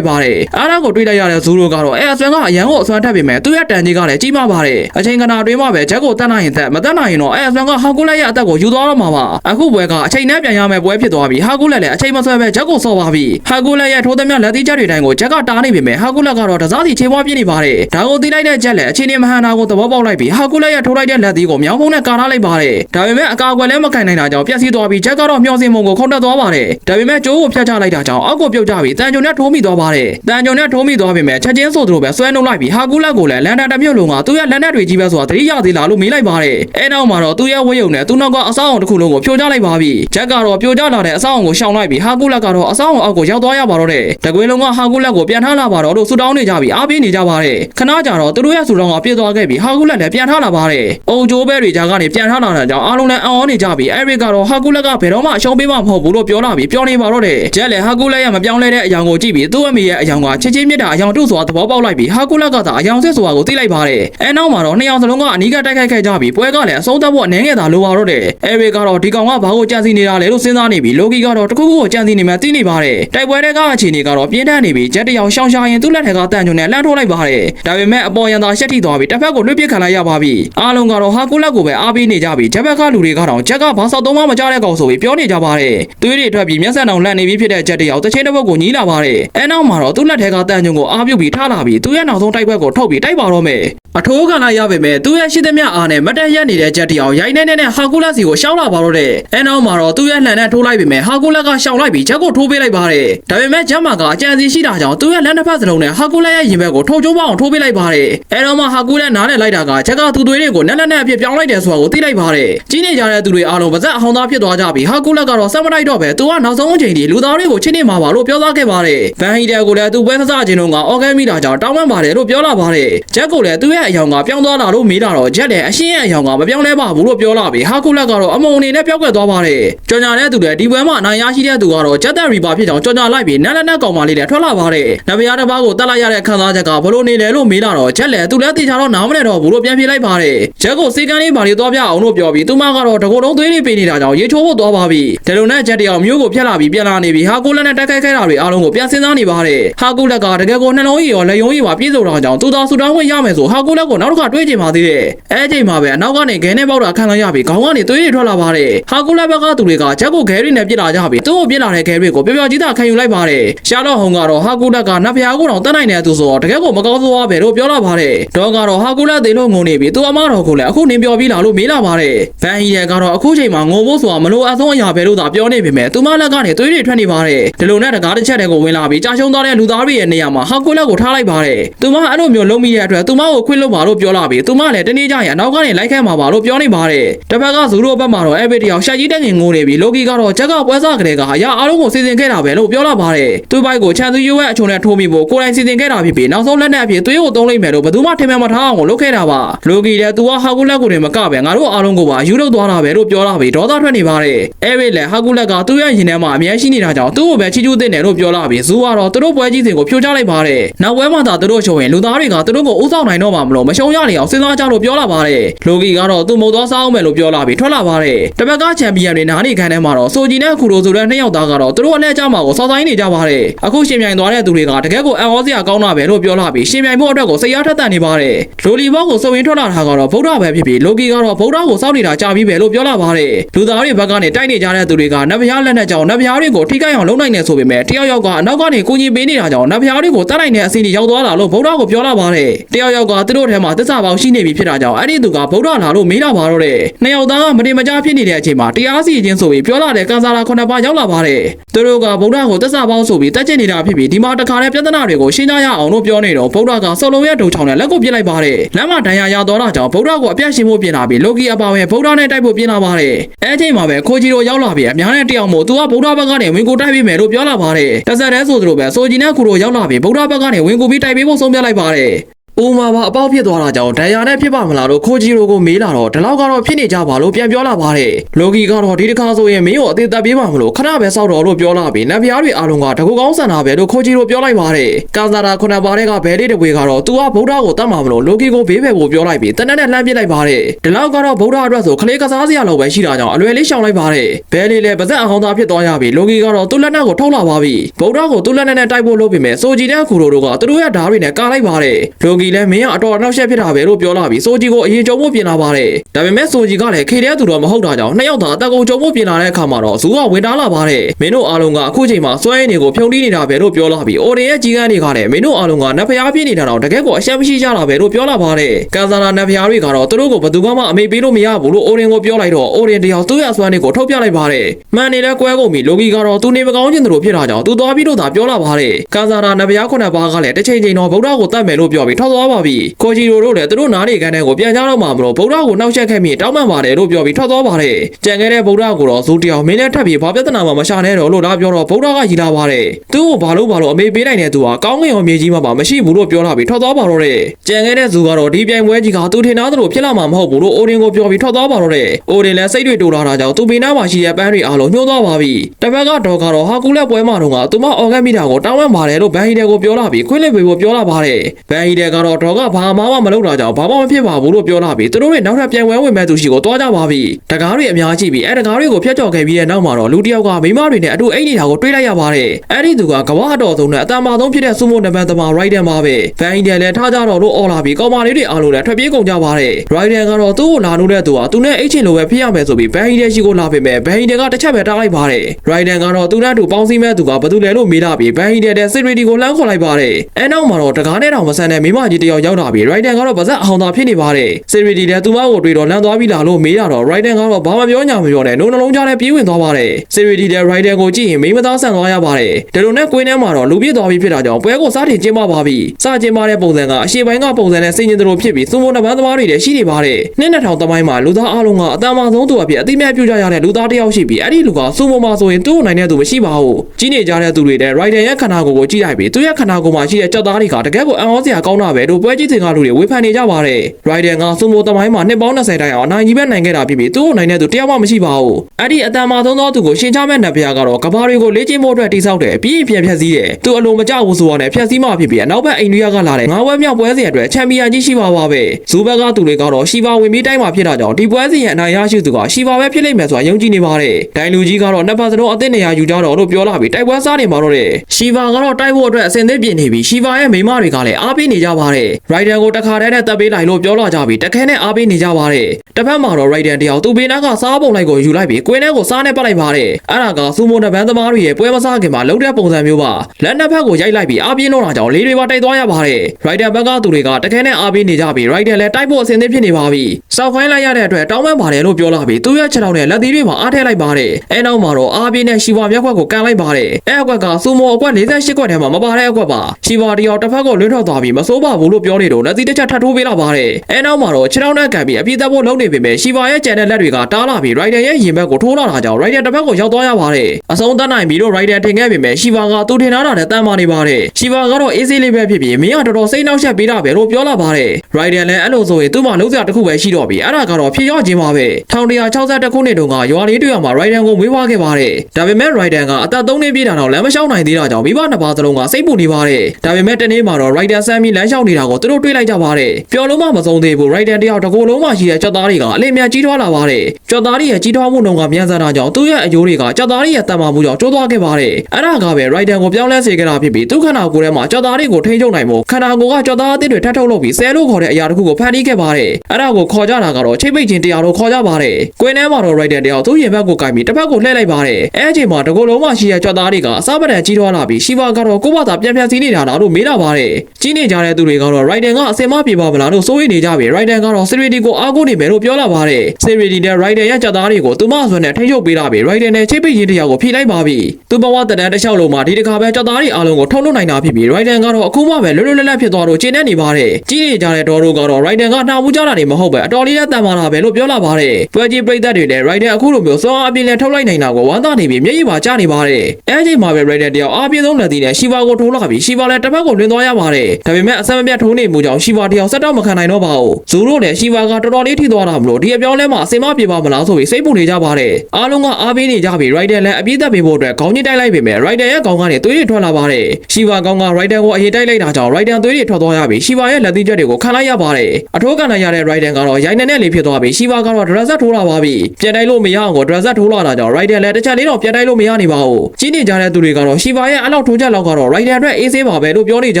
က်ပါတယ်အားဒါကိုတွေးလိုက်ရတဲ့ဇူရိုကတော့အဲအဆွမ်းကအရန်ကိုအဆွမ်းထပ်ပေမဲ့သူ့ရဲ့တန်ကြီးကလည်းကြီးမားပါတယ်အချိန်ကနာတွင်းမှာပဲဂျက်ကိုတတ်နိုင်ရင်တက်မတတ်နိုင်ရင်တော့အဲအဆွမ်းကဟာကူလက်ရဲ့အသက်ကိုယူသွားတော့မှာပါအခုပွဲကအချိန်နဲ့ပြန်ရမယ့်ပွဲဖြစ်သွားပြီးဟာကူလက်လည်းအချိန်မဆွဲပဲဂျက်ကိုဆော့ပါပြီဟာကူလက်ရဲ့ထိုးသမျှလက်သီးချက်တွေတိုင်းကိုဂျက်ကတားနေပေမဲ့ဟာကူလက်ကတော့တစားစီခြေပွားပြင်းနေပါတယ်ဒါကိုသိလိုက်တဲ့ဂျက်လည်းအချိန်နဲ့မဟန်တာကိုသဘောပေါက်လိုက်ပြီးဟာကူလက်ရဲ့ထိုးလိုက်တဲ့လက်သီးကိုမြောင်းဖုံးနဲ့ကာထားလိုက်ပါတယ်ဒါပေမဲ့အကာအကွယ်လည်းမကင်နိုင်တာကြောင့်ပြက်စီးသွားပြီးဂျက်ကတော့မျောစင်မုံကိုခုန်တက်သွားပါတယ်ဒါပေမဲ့ကျိုးကိုဖျက်ချလိုက်တာကြောင့်အောက်ကိုပြုတ်ကျပြီးတန်ကြုံနဲ့ထိုးမိသွားပါတယ်တန်ကြုံနဲ့ထိုးမိသွားပေမဲ့ချက်ချင်းဆိုသလိုပဲဆွဲနှုတ်လိုက်ပြီးဟာကူလက်ကိုလည်းလန်ဒန်တစ်မြို့လုံးကသူ့ရဲ့လက်နက်တွေကြီးပဲဆိုတာသတိရသေးလားလို့မေးလိုက်ပါတယ်အဲနောက်မှာတော့သူ့ရဲ့ဝဲယုံနဲ့သူ့နောက်ကအဆောက်အုံတစ်ခုလုံးကိုဖြိုချလိုက်ပါပြီဂျက်ကတော့ပြိုကျလာတဲ့အဆောက်အုံကိုရှောင်လိုက်ပြီးဟာကူလက်ကတော့အဆောက်အုံအောက်ကိုရောက်သွားရပါတော့တယ်တကွေးလုံးကဟာကူလက်ကိုပြန်ထားလာပါတော့လို့ဆူတောင်းနေကြပြီးအားပေးနေကြပါတယ်ခဏကြာတော့သူတို့ရဲ့ဆူတောင်းကပြည့်သွားခဲ့ပြီးဟာကူလက်လည်းပြန်ထားလာပါတယ်အုံကျိုးဘဲတွေကြားကနေပြန်ထားလာတဲ့ကြောင့်အားလုံးလည်းအံ့ဩနေကြပြီးအဲရစ်ကတော့ဟာကူလက်ကဘယ်တော့မှအရှုံးပေးမှာမဟုတ်ဘူးလို့ပြောလာပြီးပြောနေပါတော့တယ်ဂျက်လည်းဟာကူလက်ရဲ့မပြောင်းလဲတဲ့အယောင်ကိုကြည့်ပြီးသူ့အမေရဲ့အယောင်ကချစ်ချင်းမြတ်တာအယောင်တို့ဆိုတာသဘောပေါက်လိုက်ပြီးဟာကူလက်ကသာအယောင်ဆက်ဆိုတာကိုသိလိုက်ပါတယ်အဲနောက်မှာတော့နှစ်ယောက်စလုံးကအနီးကတိုက်ခိုက်ခဲ့ကြပြီးပွဲကလည်းအဆုံးသတ်ဖို့အနေငယ်သာလိုပါတော့တယ်အဲရစ်ကတော့ဒီကောင်ကဘာကိုကြံစီနေတာလဲလို့စဉ်းစားနေပြီးလိုကီကတော့တခုခုကိုကြံစီနေမှသိနေပါတယ်တိုက်ပွဲတွေကအခြေအနေကတော့ပြင်းထန်နေပြီးဂျက်တယောက်ရှောင်ရှာရင်သူ့လက်ထက်ကတန်ညွန်နဲ့လှမ်းထိုးလိုက်ပါတယ်ဒါပေမဲ့အပေါ်ရန်သာရှက်ထိသွားပြီးတစ်ဖက်ကိုလွှတ်ပစ်ခံလိုက်ရပါပြီအားလုံးကတော့ဟာကူလက်ကိုပဲအားပေးနေကြပြီးဂျက်ဘက်ကလူတွေကတော့ဂျက်ကဘာဆောက်သုံးမမကြတဲ့ကောင်ဆိုပြီးပြောနေကြပါတယ်သွေးတွေထွက်ပြီးမျက်စံတော်လှန်နေပြီးဖြစ်တဲ့ဂျက်တယောက်တစ်ချိန်တစ်ပုတ်ကိုညီးလာပါတယ်အဲနောက်မှာတော့သူ့လက်ထက်ကတန်ညွန်ကိုအားပြုတ်ပြီးထားလာပြီးသူ့ရဲ့နောက်ဆုံးတိုက်ပွဲကိုထုတ်ပြီးတိုက်ပါတော့မယ်အထိုးခံလိုက်ရပေမဲ့သူ့ရဲ့ရှိသမျှအားနဲ့မတ်တက်ရက်နေတဲ့ဂျက်တယောက်ရိုင်းနေနေနဲ့ဟာကူလက်စီကိုရှောင်းလာပါတော့တယ်အဲနောက်မှာတော့သူ့ရဲ့လှန်နဲ့ထိုးလိုက်ပေမဲ့ဟာကူလက်ကရှောင်လိုက်ပြီးဂျက်ကိုထိုးပေးလိုက်ပါတယ်ဒါပေမဲ့ဂျက်မာကအကြံစီရှိတာကြောင့်သူ့ရဲ့လက်နှစ်ဖက်စလုံးနဲ့ဟာကူလက်ရဲ့ရင်ဘက်ကိုထုတ်ကျိုးပအောင်ထိုးပေးလိုက်ပါတယ်အဲတော့မှဟာကူလက်နားနဲ့လိုက်တာကဂျက်ကသူ့သွေးတွေကိုနက်နက်နဲ့အဖြစ်ပြောင်းလိုက်တယ်ဆိုတာကိုသိလိုက်ပါတယ်ကြီးနေကြတဲ့သူတွေအားလုံးပါဇက်အဟောင်းသားဖြစ်သွားကြပြီးဟာကူလက်ကတော့စက်မတိုက်တော့ပဲသူကနောက်ဆုံးအချိန်ထိလူသားတွေကိုချစ်နေမှာပါလို့ပြောသားခဲ့ပါတယ်ဗန်ဟီတယ်ကိုလည်းသူပွဲကစားခြင်းတော့ကအော်ဂဲမိတာကြောင့်တောင်းပန်ပါတယ်လို့ပြောလာပါတယ်ဂျက်ကိုလည်းသူ့ရဲ့အယောင်ကပြောင်းသွားလာလို့မေးလာတော့ဂျက်လည်းအရှင်းရဲ့အယောင်ကမပြောင်းလဲပါဘူးလို့ပြောလာပြီးဟာကူလက်ကတော့အမုံအနေနဲ့ပြောက်ကွက်သွားပါတယ်ကြော်ညာတဲ့သူတွေဒီပွဲမှာအနိုင်ရရှိတဲ့သူကတော့ဂျက်သက်ရီပါဖြစ်ကြောင်းကြော်ညာလိုက်ပြီးနက်လက်နက်ကောင်မလေးလည်းထွက်လာပါတယ်နဗယာတစ်ပါးကိုတတ်လိုက်ရတဲ့ခံစားချက်ကဘလို့နေလဲလို့မေးလာတော့ဂျက်လည်းသူလည်းတေချာတော့နားမလဲတော့ဘူးလို့ပြန်ပြေးလိုက်ပါတယ်ဂျက်ကိုစီကန်းလေးပါလေးသွားပြအောင်လို့ပြောပြီးသူမကတော့တကိုယ်လုံးသွေးလေးပေးနေတာကြောင့်ရေချိုးဖို့သွားပါပြီဒါလိုနဲ့ဂျက်တယောက်မျိုးကိုဖျက်လာပြီးပြန်လာနေပြီးဟာကိုလက်နဲ့တိုက်ခိုက်ခဲ့တာတွေအားလုံးကိုပြန်စဉ်းစားနေပါတယ်ဟာကိုလက်ကတကယ်ကိုနှလုံးရည်ရောလက်ယုံရည်ပါပြည့်စုံတာကြောင့်သူသာဆူတောင်းဝင်ရမယ်ဆိုဟာကိုလက်ကိုနောက်တစ်ခါတွေးကြည့်ပါသေးတယ်အဲအချိန်မှာပဲအနောက်ကနေဂဲနဲ့ပေါက်တာခံလိုက်ရပြီးခေါင်းကနေသွေးတွေထွက်လာပါတယ်ဟာကိုလက်ဘက်ကသူတွေကဂျက်ကိုဂဲရီနဲ့ပြစ်လာကြပြီးသူ့ကိုပြစ်လာတဲ့ဂဲရီကိုပျော်ပျော်ကြီးသာခံယူလိုက်ပါတယ်ရှာတော့ဟုံကတော့ဟာကိုလက်ကနတ်ဖျားကိုတော့တတ်နိုင်တဲ့သူဆိုတော့တကယ်ကိုမကောင်းသွားပဲလို့ပြောလာပါတယ်ဒေါကတော့ဟာကိုလက်သေးလို့ငုံနေပြီးသူအမတော်ကိုလည်းအခုနင်းပြောပြီးလာလို့မေးလာပါတယ်ဗန်ဟီရဲ့ကတော့အခုချိန်မှာငုံဖို့ဆိုတာမလို့အဆုံးအရာပဲလို့သာပြောနေပေမဲ့သူမလက်ကနေသွေးတွေထွက်နေပါတယ်ဒီလိုနဲ့တကားတစ်ချက်တည်းကိုဝင်လာပြီးကြာရှုံးသွားတဲ့လူသားတွေရဲ့နေရာမှာဟာကိုလက်ကိုထားလိုက်ပါတယ်သူမအဲ့လိုမျိုးလုံးမိတဲ့အတွက်သူမကိုခွင့်လွှတ်ပါလို့ပြောလာပြီးသူမလည်းတနေ့ကျရင်အနောက်ကနေလိုက်ခဲမှာပါလို့ပြောနေပါတယ်တစ်ဖက်ကဇူရိုဘက်မှာတော့အဲဘစ်တယောက်ရှက်ကြီးတက်ငင်ငိုနေပြီးလိုကီကတော့ဂျက်ကပွဲစားကလေးကအရာအားလုံးကိုစီစဉ်ခဲ့တာပဲလို့ပြောလာပါတယ်သူ့ဘိုက်ကိုချန်သူယူရဲ့အချုံနဲ့ထိုးမိဖို့ကိုယ်တိုင်စီစဉ်ခဲ့တာဖြစ်ပြီးနောက်ဆုံးလက်နဲ့အဖြစ်သွေးကိုသုံးလိုက်မယ်လို့ဘယ်သူမှထင်မှန်မထားအောင်လုပ်ခဲ့တာပါလိုကီလည်းသူကဟာကူလက်ကိုတင်မကပဲငါတို့အားလုံးကိုပါယူလုပ်သွားတာပဲလို့ပြောလာပြီးဒေါသထွက်နေပါတယ်အဲဘစ်လည်းဟာကူလက်ကသူ့ရဲ့ရင်ထဲမှာအမြဲရှိနေတာကြောင့်သူ့ကိုပဲချီးကျူးသင့်တယ်လို့ပြောလာပြီးဇူကတော့သူတို့ပွဲကြီးစဉ်ကိုဖြိုချလိုက်ပါတယ်နောက်ပွဲမှာသာသူတို့ရှုံရင်လူသားတွေကသူတို့ကိုဥဆောင်နိုင်တော့မှာမလို့မရှုံရနေအောင်စဉ်းစားကြလို့ပြောလာပါတယ်လိုကီကတော့သူ့မုံသွားစားအောင်မယ်လို့ပြောလာပြီးထွက်လာပါတယ်တစ်ပတ်ကချန်ပီယံတွေနားနေခံထဲမှာတော့ဆိုဂျီနဲ့ခူရိုဆိုတဲ့နှစ်ယောက်သားကတော့သူတို့အလှည့်ကျမှာကိုစောင့်ဆိုင်နေကြပါတယ်အခုရှင်ပြိုင်သွားတဲ့သူတွေကတကယ်ကိုအံ့ဩစရာကောင်းတာပဲလို့ပြောလာပြီးရှင်ပြိုင်ဖို့အတွက်ကိုစိတ်အားထက်သန်နေပါတယ်လိုလီဘောကိုစုံရင်ထွက်လာတာကတော့ဗုဒ္ဓပဲဖြစ်ပြီးလိုကီကတော့ဗုဒ္ဓကိုစောင့်နေတာကြာပြီပဲလို့ပြောလာပါတယ်လူသားတွေဘက်ကနေတိုက်နေကြတဲ့သူတွေကနတ်ဗျားလက်နဲ့ကြောင့်နတ်ဗျားတွေကိုထိခိုက်အောင်လုပ်နိုင်နေဆိုပေမဲ့တယောက်ယောက်ကအနောက်ကနေကူညီပေးနေတာကြောင့်နတ်ဗျားတွေကိုတတ်နိုင်တဲ့အစီအစဉ်ရောက်သွားတာလို့ဗုဒ္ဓကိုပြောလာပါတယ်တယောက်ယောက်ကသူတို့ထဲမှာသစ္စာပေါင်းရှိနေပြီဖြစ်တာကြောင့်အဲ့ဒီသူကဗုဒ္ဓလာလို့မေးလာပါတော့တယ်နှစ်ယောက်သားကမတင်မကြားဖြစ်နေတဲ့အချိန်မှာတရားစီရင်ဆိုပြီးပြောလာတဲ့ကန်ဆာလာခုနှစ်ပါးရောက်လာပါတယ်သူတို့ကဗုဒ္ဓကိုသစ္စာပေါင်းဆိုပြီးတက်ကျင်နေတာဖြစ်ပြီးဒီမှာတခါတည်းပြဿနာတွေကိုရှင်းကြရအောင်လို့ပြောနေတော့ဗုဒ္ဓကဆော်လုံးရဲ့ဒုံချောင်းနဲ့လက်ကိုပြစ်လိုက်ပါတယ်လမ်းမှာဒဏ်ရာရသွားတာကြောင့်ဗုဒ္ဓကိုအပြတ်ရှင်းဖို့ပြင်လာပြီးလောကီအပါဝင်ဗုဒ္ဓနဲ့တိုက်ဖို့ပြင်လာပါတယ်အဲအချိန်မှာပဲခိုဂျီတို့ရောက်လာပြီးအများနဲ့တယောက်မို့သူကဗုဒ္ဓဘက်ကနေဝင်ကိုတိုက်ပြီးမယ်လို့ပြောလာပါတယ်တဆက်တည်းဆိုသလိုပဲဆိုဂျီနန်းခုတို့ရောက်လာပြီးဗုဒ္ဓဘက်ကနေဝင်ကူပြီးတိုက်ပေးဖို့ဆုံးဖြတ်လိုက်ပါတယ်။ ဦးမာပါအပေါက်ဖြစ်သွားတာကြောင့်ဒဏ်ရာနဲ့ဖြစ်ပါမလားလို့ခိုဂျီရိုကိုမေးလာတော့ဒီလောက်ကတော့ဖြစ်နေကြပါလို့ပြန်ပြောလာပါတယ်။လော်ဂီကတော့ဒီတစ်ခါဆိုရင်မင်းကိုအသေးသက်ပေးမှာမလို့ခဏပဲစောက်တော်လို့ပြောလာပြီးနတ်ဖျားတွေအားလုံးကတကူကောင်းဆန်တာပဲလို့ခိုဂျီရိုပြောလိုက်ပါတယ်။ကာဇာတာခုနပါတဲ့ကဘဲလေးတပွေကတော့သူကဗုဒ္ဓကိုတတ်မှာမလို့လော်ဂီကိုဘေးဖယ်ဖို့ပြောလိုက်ပြီးတနက်နဲ့လှမ်းပစ်လိုက်ပါတယ်။ဒီလောက်ကတော့ဗုဒ္ဓအတွက်ဆိုခလေးကစားစရာလောက်ပဲရှိတာကြောင့်အလွယ်လေးရှောင်လိုက်ပါတယ်။ဘဲလေးလည်းပါဇက်အဟောင်းသားဖြစ်သွားရပြီးလော်ဂီကတော့သူ့လက်နက်ကိုထုတ်လာပါပြီ။ဗုဒ္ဓကိုသူ့လက်နက်နဲ့တိုက်ဖို့လုပ်ပြီးမဲ့ဆိုဂျီတဲ့ခူရိုတို့ကသူတို့ရဲ့ဓာတ်တွေနဲ့ကာလိုက်ပါတယ်။လော်ဂီလည်းမင်းကအတော်အနောက်ရှက်ဖြစ်တာပဲလို့ပြောလာပြီးဆိုဂျီကိုအရင်ကြုံဖို့ပြင်လာပါတယ်။ဒါပေမဲ့ဆိုဂျီကလည်းခေတဲ့သူတော့မဟုတ်တာကြောင့်နှစ်ယောက်သာအတက်ကုန်ကြုံဖို့ပြင်လာတဲ့အခါမှာတော့ဇူကဝင်တာလာပါတယ်။မင်းတို့အားလုံးကအခုချိန်မှာစွဲရင်းတွေကိုဖြုံတီးနေတာပဲလို့ပြောလာပြီးအိုရင်ရဲ့ကြီးကန်းတွေကလည်းမင်းတို့အားလုံးကနတ်ဖျားပြင်းနေတာတော့တကယ်ကိုအရှက်မရှိကြတာပဲလို့ပြောလာပါတယ်။ကန်ဆာလာနတ်ဖျားတွေကတော့သူတို့ကိုဘယ်သူမှအမေပေးလို့မရဘူးလို့အိုရင်ကိုပြောလိုက်တော့အိုရင်တယောက်သူ့ရစွမ်းတွေကိုထုတ်ပြလိုက်ပါတယ်။မှန်နေလဲကွဲကုန်ပြီလိုဂီကတော့သူနေမကောင်းခြင်းတို့ဖြစ်တာကြောင့်သူသွားပြီးတော့သာပြောလာပါတယ်။ကန်ဆာလာနတ်ဖျားခုနှစ်ပါးကလည်းတစ်ချိန်ချိန်တော့ဗုဒ္ဓကိုတတ်မယ်လို့ပြောပြီးထောက်သွားပါပြီ။ကိုဂျီရိုတို့လည်းသူတို့နားနေကန်းတဲ့ကိုပြန်ကြတော့မှမလို့ဗုဒ္ဓကိုနှောက်ယှက်ခဲ့မိတောင်းပန်ပါတယ်လို့ပြောပြီးထောက်သွားပါတယ်။ကြံခဲ့တဲ့ဗုဒ္ဓကိုတော့ဇူတယောက်မင်းနဲ့ထပ်ပြီးဘာပြဿနာမှမရှာနဲ့တော့လို့လာပြောတော့ဗုဒ္ဓကရီလာပါတယ်။သူ့ကိုဘာလို့ဘာလို့အမေပေးနိုင်တဲ့သူကကောင်းကင်ရောမြေကြီးမှာပါမရှိဘူးလို့ပြောလာပြီးထောက်သွားပါတော့တယ်။ကြံခဲ့တဲ့ဇူကတော့ဒီပြိုင်ပွဲကြီးကသူထင်သားသလိုဖြစ်လာမှာမဟုတ်ဘူးလို့အိုဒင်ကိုပြောပြီးထောက်သွားပါတော့တယ်။အိုဒင်လည်းစိတ်တွေတူလာတာကြောင့်သူ့ဘေးနားမှာရှိတဲ့ပန်းတွေအားလုံးညှိုးသွားပါပြီ။တစ်ဖက်ကတော့ကတော့ဟာကူလက်ပွဲမှာတော့ကသူမအော်ဂန်မီတာကိုတောင်းပန်ပါတယ်လို့ဘန်ဟီတယ်ကိုပြောလာပြီးခွင့်လစ်ပေးဖို့ပြောလာပါတယ်။ဘန်ဟီတယ်ကတော့တော့ကဘာမှမလုပ်တာကြောင့်ဘာမှမဖြစ်ပါဘူးလို့ပြောလာပြီးသူတို့တွေနောက်ထပ်ပြန်ဝဲဝင်မဲ့သူရှိကိုတွားကြပါပြီ။တကားတွေအများကြီးပြီးအဲတကားတွေကိုဖျက်ချော်ခဲ့ပြီးတဲ့နောက်မှာတော့လူတစ်ယောက်ကမိမတွေနဲ့အတူအိတ်နေတာကိုတွေးလိုက်ရပါတယ်။အဲ့ဒီသူကကဘာအတော်ဆုံးနဲ့အတန်မာဆုံးဖြစ်တဲ့ဆူမိုနံပါတ်သမားရိုက်ဒန်ပါပဲ။ဘန်ဟီတယ်လည်းထားကြတော့လို့អော်လာပြီးကောင်မလေးတွေအားလုံးလည်းထွက်ပြေးကုန်ကြပါတယ်။ရိုက်ဒန်ကတော့သူ့ကိုလာလို့တဲ့သူကသူနဲ့အိတ်ချင်လိုပဲဖြစ်ရမယ်ဆိုပြီးဘန်ဟီတယ်ရှိကိုလာပေမဲ့ဘန်ဟီတယ်ကတစ်ချက်ပဲတားလိုက်ပါတယ်။ရိုက်ဒန်ကတော့သူနဲ့အတူပေါင်းစည်းမဲ့သူကဘာတူလဲလို့မေးလာပြီးဘန်ဟီတယ်တဲ့စစ်ရီတီကိုလှမ်းခေါ်လိုက်ပါတယ်။အဲနောက်မှာတော့တကားနဲ့တောင်မဆန်တဲ့မိမကြီးတစ်ယောက်ရောက်လာပြီးရိုက်ဒန်ကတော့ဗဇက်အဟောင်းသားဖြစ်နေပါတယ်။စစ်ရီတီလည်းသူမကိုတွေ့တော့လမ်းသွားပြီးလာလို့မေးရတော့ရိုက်ဒန်ကတော့ဘာမှပြောညာမပြောနဲ့နှုံနှလုံးကြားနဲ့ပြေးဝင်သွားပါတယ်။စစ်ရီတီလည်းရိုက်ဒန်ကိုကြည့်ရင်မိမသားဆန်သွားရပါတယ်။ဒါလိုနဲ့ကွင်းထဲမှာတော့လူပြည့်သွားပြီးဖြစ်တာကြောင့်ပွဲကိုစားတင်ကျင်းပပါပြီ။စားကျင်းပတဲ့ပုံစံကအရှေ့ပိုင်းကပုံစံနဲ့စိတ်ညစ်သလိုဖြစ်ပြီးစုံမနဘန်းသမားတွေလည်းရှိနေပါတယ်။နှစ်နှစ်ထောင်သမိုင်းမှာလူသားအလုံးကအတန်မာဆုံးသူအဖြစ်အသိမဲ့ပြုကြရတဲ့လူသားတစ်ယောက်ရှိပြီးအဲ့ဒီလူကစုံမမှာဆိုရင်သူ့ကိုနိုင်တဲ့သူမရှိပါဘူး။ကြီးနေကြတဲ့သူတွေတဲ့ရိုက်ဒန်ရဲ့ခန္ဓာကိုယ်ကိုကြည့်လိုက်ပြီးသူ့ရဲ့ခန္ဓာကိုယ်မှာရှိတဲ့ကြောက်သားတွေကတကယ်ကိုအံ့ဩစရာကောင်းတာပဲလို့ပွဲကြီးစင်ကလူတွေဝေဖန်နေကြပါတယ်။ရိုက်ဒန်ကစုံမသမိုင်းမှာနှစ်ပေါင်း20တိုင်အောင်အနိုင်ကြီးပဲနိုင်ခဲ့တာဖြစ်ပြီးသူ့ကိုနိုင်တဲ့သူတယောက်မှမရှိပါဘူး။အဲ့ဒီအတန်မာဆုံးသောသူကိုရှင်ချမဲ့နတ်ဘုရားကတော့ကဘာတွေကိုလေ့ကျင့်ဖို့အတွက်တိစောက်တယ်ပြီးရင်ပြန်ဖြတ်စည်းတယ်။သူအလိုမကျဘူးဆိုတော့လည်းဖြတ်စည်းမှဖြစ်ပြီးအနောက်ဘက်အိန္ဒိယကလာတဲ့ငါးဝဲမြောက်ပွဲစဉ်အတွက်ချန်ပီယံကြီးရှိပါပါပဲ။ဇူဘက်ကသူတွေကတော့ရှီဗာဝင်ပြီးတိုင်းမှာဖြစ်တာကြောင့်ဒီပွဲစဉ်ရဲ့အနိုင်ရရှိသူကရှီဗာပဲဖြစ်လိမ့်မယ်ဆိုတာယုံကြည်နေပါတယ်။ဒိုင်လူကြီးကတော့နှစ်ပတ်စလုံးအသစ်နေရာယူကြတော့လို့ပြောလာပြီးတိုက်ပွဲစားနေမှာတော့တယ်။ရှီဗာကတော့တိုက်ဖို့အတွက်အစင်သစ်ပြင်နေပြီးရှီဗာရဲ့မိန်းမတွေကလည်းအားပေးနေကြပါတယ်။ရိုက်ဒန်ကိုတခါတည်းနဲ့တပ်ပေးလိုက်လို့ပြောလာကြပြီးတခဲနဲ့အားပေးနေကြပါတယ်။တစ်ဖက်မှာတော့ရိုက်ဒန်တယောက်သူ့ဘေးနားကစားပုံလိုက်ကိုယူလိုက်ပြီးကွင်းထဲကိုစားနဲ့ပတ်လိုက်ပါတယ်။အဲ့ဒါကစူမိုနဘန်းသမားတွေရဲ့ပွဲမစားခင်မှာလုံးတဲ့ပုံစံမျိုးပါ။လက်နှစ်ဖက်ကိုရိုက်လိုက်ပြီးအားပြင်းတော့တာကြောင့်လေးတွေပါတိုက်သွားရပါတယ်။ရိုက်ဒန်ဘက်ကသူတွေကတခဲနဲ့အားပေးနေကြပြီးရိုက်ဒန်လည်းတိုက်ဖို့အစင်သစ်ဖြစ်နေပါပြီ။စောက်ခိုင်းလိုက်ရတဲ့အတွက်တောင်းပန်ပါတယ်လို့ပြောလာပြီးသူ့ရဲ့ခြေထောက်နဲ့လက်သီးတွေမှာအားထည့်လိုက်ပါတယ်။အဲနောက်မှာတော့အားပြင်းနဲ့ရှီဝါမျက်ခွက်ကိုကန်လိုက်ပါတယ်။အဲအကွက်ကစူမိုအကွက်48ခွက်ထဲမှာမပါတဲ့အကွက်ပါ။ရှီဝါတယောက်တစ်ဖက်ကိုလွှင့်ထွက်သွားပြီးမစိုးပါဘူးလို့ပြောနေတော့လက်သီးတစ်ချက်ထပ်ထိုးပေးလာပါတယ်။အဲနောက်မှာတော့ခြေထောက်နဲ့ကန်ပြီးအပြည့်သက်ဖို့လုပ်နေပေမဲ့ရှီဝါရဲ့ကြံတဲ့လက်တွေကတားလာပြီးရိုက်ဒန်ရဲ့ရင်ဘက်ကိုထိုးလာတာကြောင့်ရိုက်ဒန်တစ်ဖက်ကိုရောက်သွားရပါတယ်။အဆုံးသတ်နိုင်ပြီးတော့ရိုက်ဒန်ထင်ခဲ့ပေမဲ့ရှီဝါကသူထင်ထားတာနဲ့တန်မာနေပါတယ်။ရှီဝါကတော့အေးဆေးလေးပဲဖြစ်ပြီးမင်းကတော်တော်စိတ်နှောက်ယှက်ပေးတာပဲလို့ပြောလာပါတယ်။ရိုက်ဒန်လည်းအဲ့လိုဆိုရင်သူ့မှာလုံးစရာတစ်ခုပဲရှိတော့ပြီ။အဲ့ဒါကတော့ဖြစ်ရောက်ခြင်းပါပဲ။1162ခုနှစ်တုန်းကရွာလေးတစ်ရွာမှာရိုက်ဒန်ကိုမွေးဖွားခဲ့ပါတယ်။ဒါပေမဲ့ရိုက်ဒန်ကအသက်3နှစ်ပြည့်တာတော့လမ်းမလျှောက်နိုင်သေးတာကြောင့်မိဘနှစ်ပါးစလုံးကစိတ်ပူနေပါတယ်။ဒါပေမဲ့တနေ့မှာတော့ရိုက်ဒန်ဆမ်မီလမ်းလျှောက်နေတာကိုသူတို့တွေ့လိုက်ကြပါတယ်။ပျော်လုံးမမဆုံးသေးဘူးရိုက်ဒန်တယောက်တစ်ကိုယ်လုံးမှရှိတဲ့ကြောက်သားတွေကအလင်းမြန်ကြီးထွားလာပါတယ်။ကြောက်သားတွေရဲ့ကြီးထွားမှုနှုန်းကမြန်ဆန်တာကြောင့်သူ့ရဲ့အယိုးတွေကကြောက်သားတွေရဲ့တန်မာမှုကြောင့်ကျိုးသွားခဲ့ပါတယ်။အဲ့ဒါကပဲရိုက်ဒန်ကိုပြောင်းလဲစေခဲ့တာဖြစ်ပြီးသူ့ခန္ဓာကိုယ်ထဲမှာကြောက်သားတွေကိုထိန်းချုပ်နိုင်မှုခန္ဓာကိုယ်ကကြောက်သားအသစ်တွေထပ်ထုတ်လုပ်ပြီးဆဲလို့ခေါ်တဲ့အရာတစ်ခုကိုဖန်တီးခဲ့ပါတယ်။အဲ့ဒါကိုခေါ်ကြတာကတော့ချိတ်ပိတ်ခြင်းတရားလို့ခေါ်ကြပါတယ်။ကွင်းထဲမှာတော့ရိုက်ဒန်တယောက်သူ့ရင်ဘက်ကိုကင်ပြီးတစ်ဖက်ကိုလှည့်လိုက်ပါတယ်။အဲ့အချိန်မှာတကိုယ်လုံးမှရှိတဲ့ကြောက်သားတွေကအစားပဒံကြီးထွားလာပြီးရှီဗာကတော့ကိုယ့်ဘာသာပြန်ပြန်စီးနေတာလားလို့မေးလာပါတယ်။ကြီးနေကြတဲ့သူတွေတွေကတော့ Raiden ကအစင်မပြေပါမလားလို့စိုးရိမ်နေကြပြီ Raiden ကတော့ Serenity ကိုအားကိုးနေမယ်လို့ပြောလာပါတယ် Serenity နဲ့ Raiden ရဲ့ကြက်သားတွေကိုသူမဆွမ်းနဲ့ထိချုပ်ပေးတာပြီ Raiden နဲ့ချိတ်ပိတ်ရင်းတရားကိုဖြေလိုက်ပါပြီသူဘဝတန်တန်းတစ်လျှောက်လုံးမှာဒီတစ်ခါပဲကြက်သားတွေအားလုံးကိုထုတ်လွှတ်နိုင်တာဖြစ်ပြီး Raiden ကတော့အခုမှပဲလွတ်လွတ်လပ်လပ်ဖြစ်သွားတော့ကျင်းနေနေပါတယ်ကြီးနေကြတဲ့ဒေါ်တို့ကတော့ Raiden ကနှာမူကြတာတွေမဟုတ်ပဲအတော်လေးနဲ့တန်မာတာပဲလို့ပြောလာပါတယ်ပွဲကြီးပရိသတ်တွေလည်း Raiden အခုလိုမျိုးစောအားအပြင်းနဲ့ထုတ်လိုက်နိုင်တာကိုဝမ်းသာနေပြီးမျက်ရည်ပါကျနေပါတယ်အဲအချိန်မှာပဲ Raiden တယောက်အားပြင်းဆုံးလက်သီးနဲ့ Shiva ကိုထိုးလာပြီး Shiva လည်းတစ်ဖက်ကိုလွင်သွားရပါတယ်ဒါပေမဲ့အဆက်မပြတ်ထိုးနေမှုကြောင့် Shiva တယောက်ဆက်တော့မခံနိုင်တော့ပါဘူးဇူတို့လည်း Shiva ကတော်တော်လေးထိသွားတာမလို့ဒီအပြောင်းလဲမှာအစင်မပြေပါမလားဆိုပြီးစိတ်ပူနေကြပါတယ်အားလုံးကအားပေးနေကြပြီး Raiden လည်းအပြည့်သက်ပေးဖို့အတွက်ခေါင်းညှိတိုက်လိုက်ပေမဲ့ Raiden ရဲ့ခေါင်းကနေသွေးတွေထွက်လာပါတယ် Shiva ခေါင်းက Raiden ကိုအရေးတိုက်လိုက်တာကြောင့် Raiden သွေးတွေထွက်သွားရပြီး Shiva ရဲ့လက်သီးချက်တွေကိုခံလိုက်ရပါတယ်အထိုးကန်လိုက်ရတဲ့ Raiden ကတော့ရိုက်နေနဲ့လေးဖြစ်သွားပြီး Shiva ကတော့ dress ထိုးလာပါပြီပြန်တိုက်လို့မရအောင်ကို dress ထိုးလာတာကြောင့် Raiden လည်းတစ်ချက်လေးတော့ပြန်တိုက်လို့မရနေပါဘူးကြီးနေကြတဲ့သူတွေကတော့ Shiva ရဲ့အလောက်ထိုးချက်လောက်ကတော့ Raiden အတွက်အေးဆေးပါပဲလို့ပြောနေကြ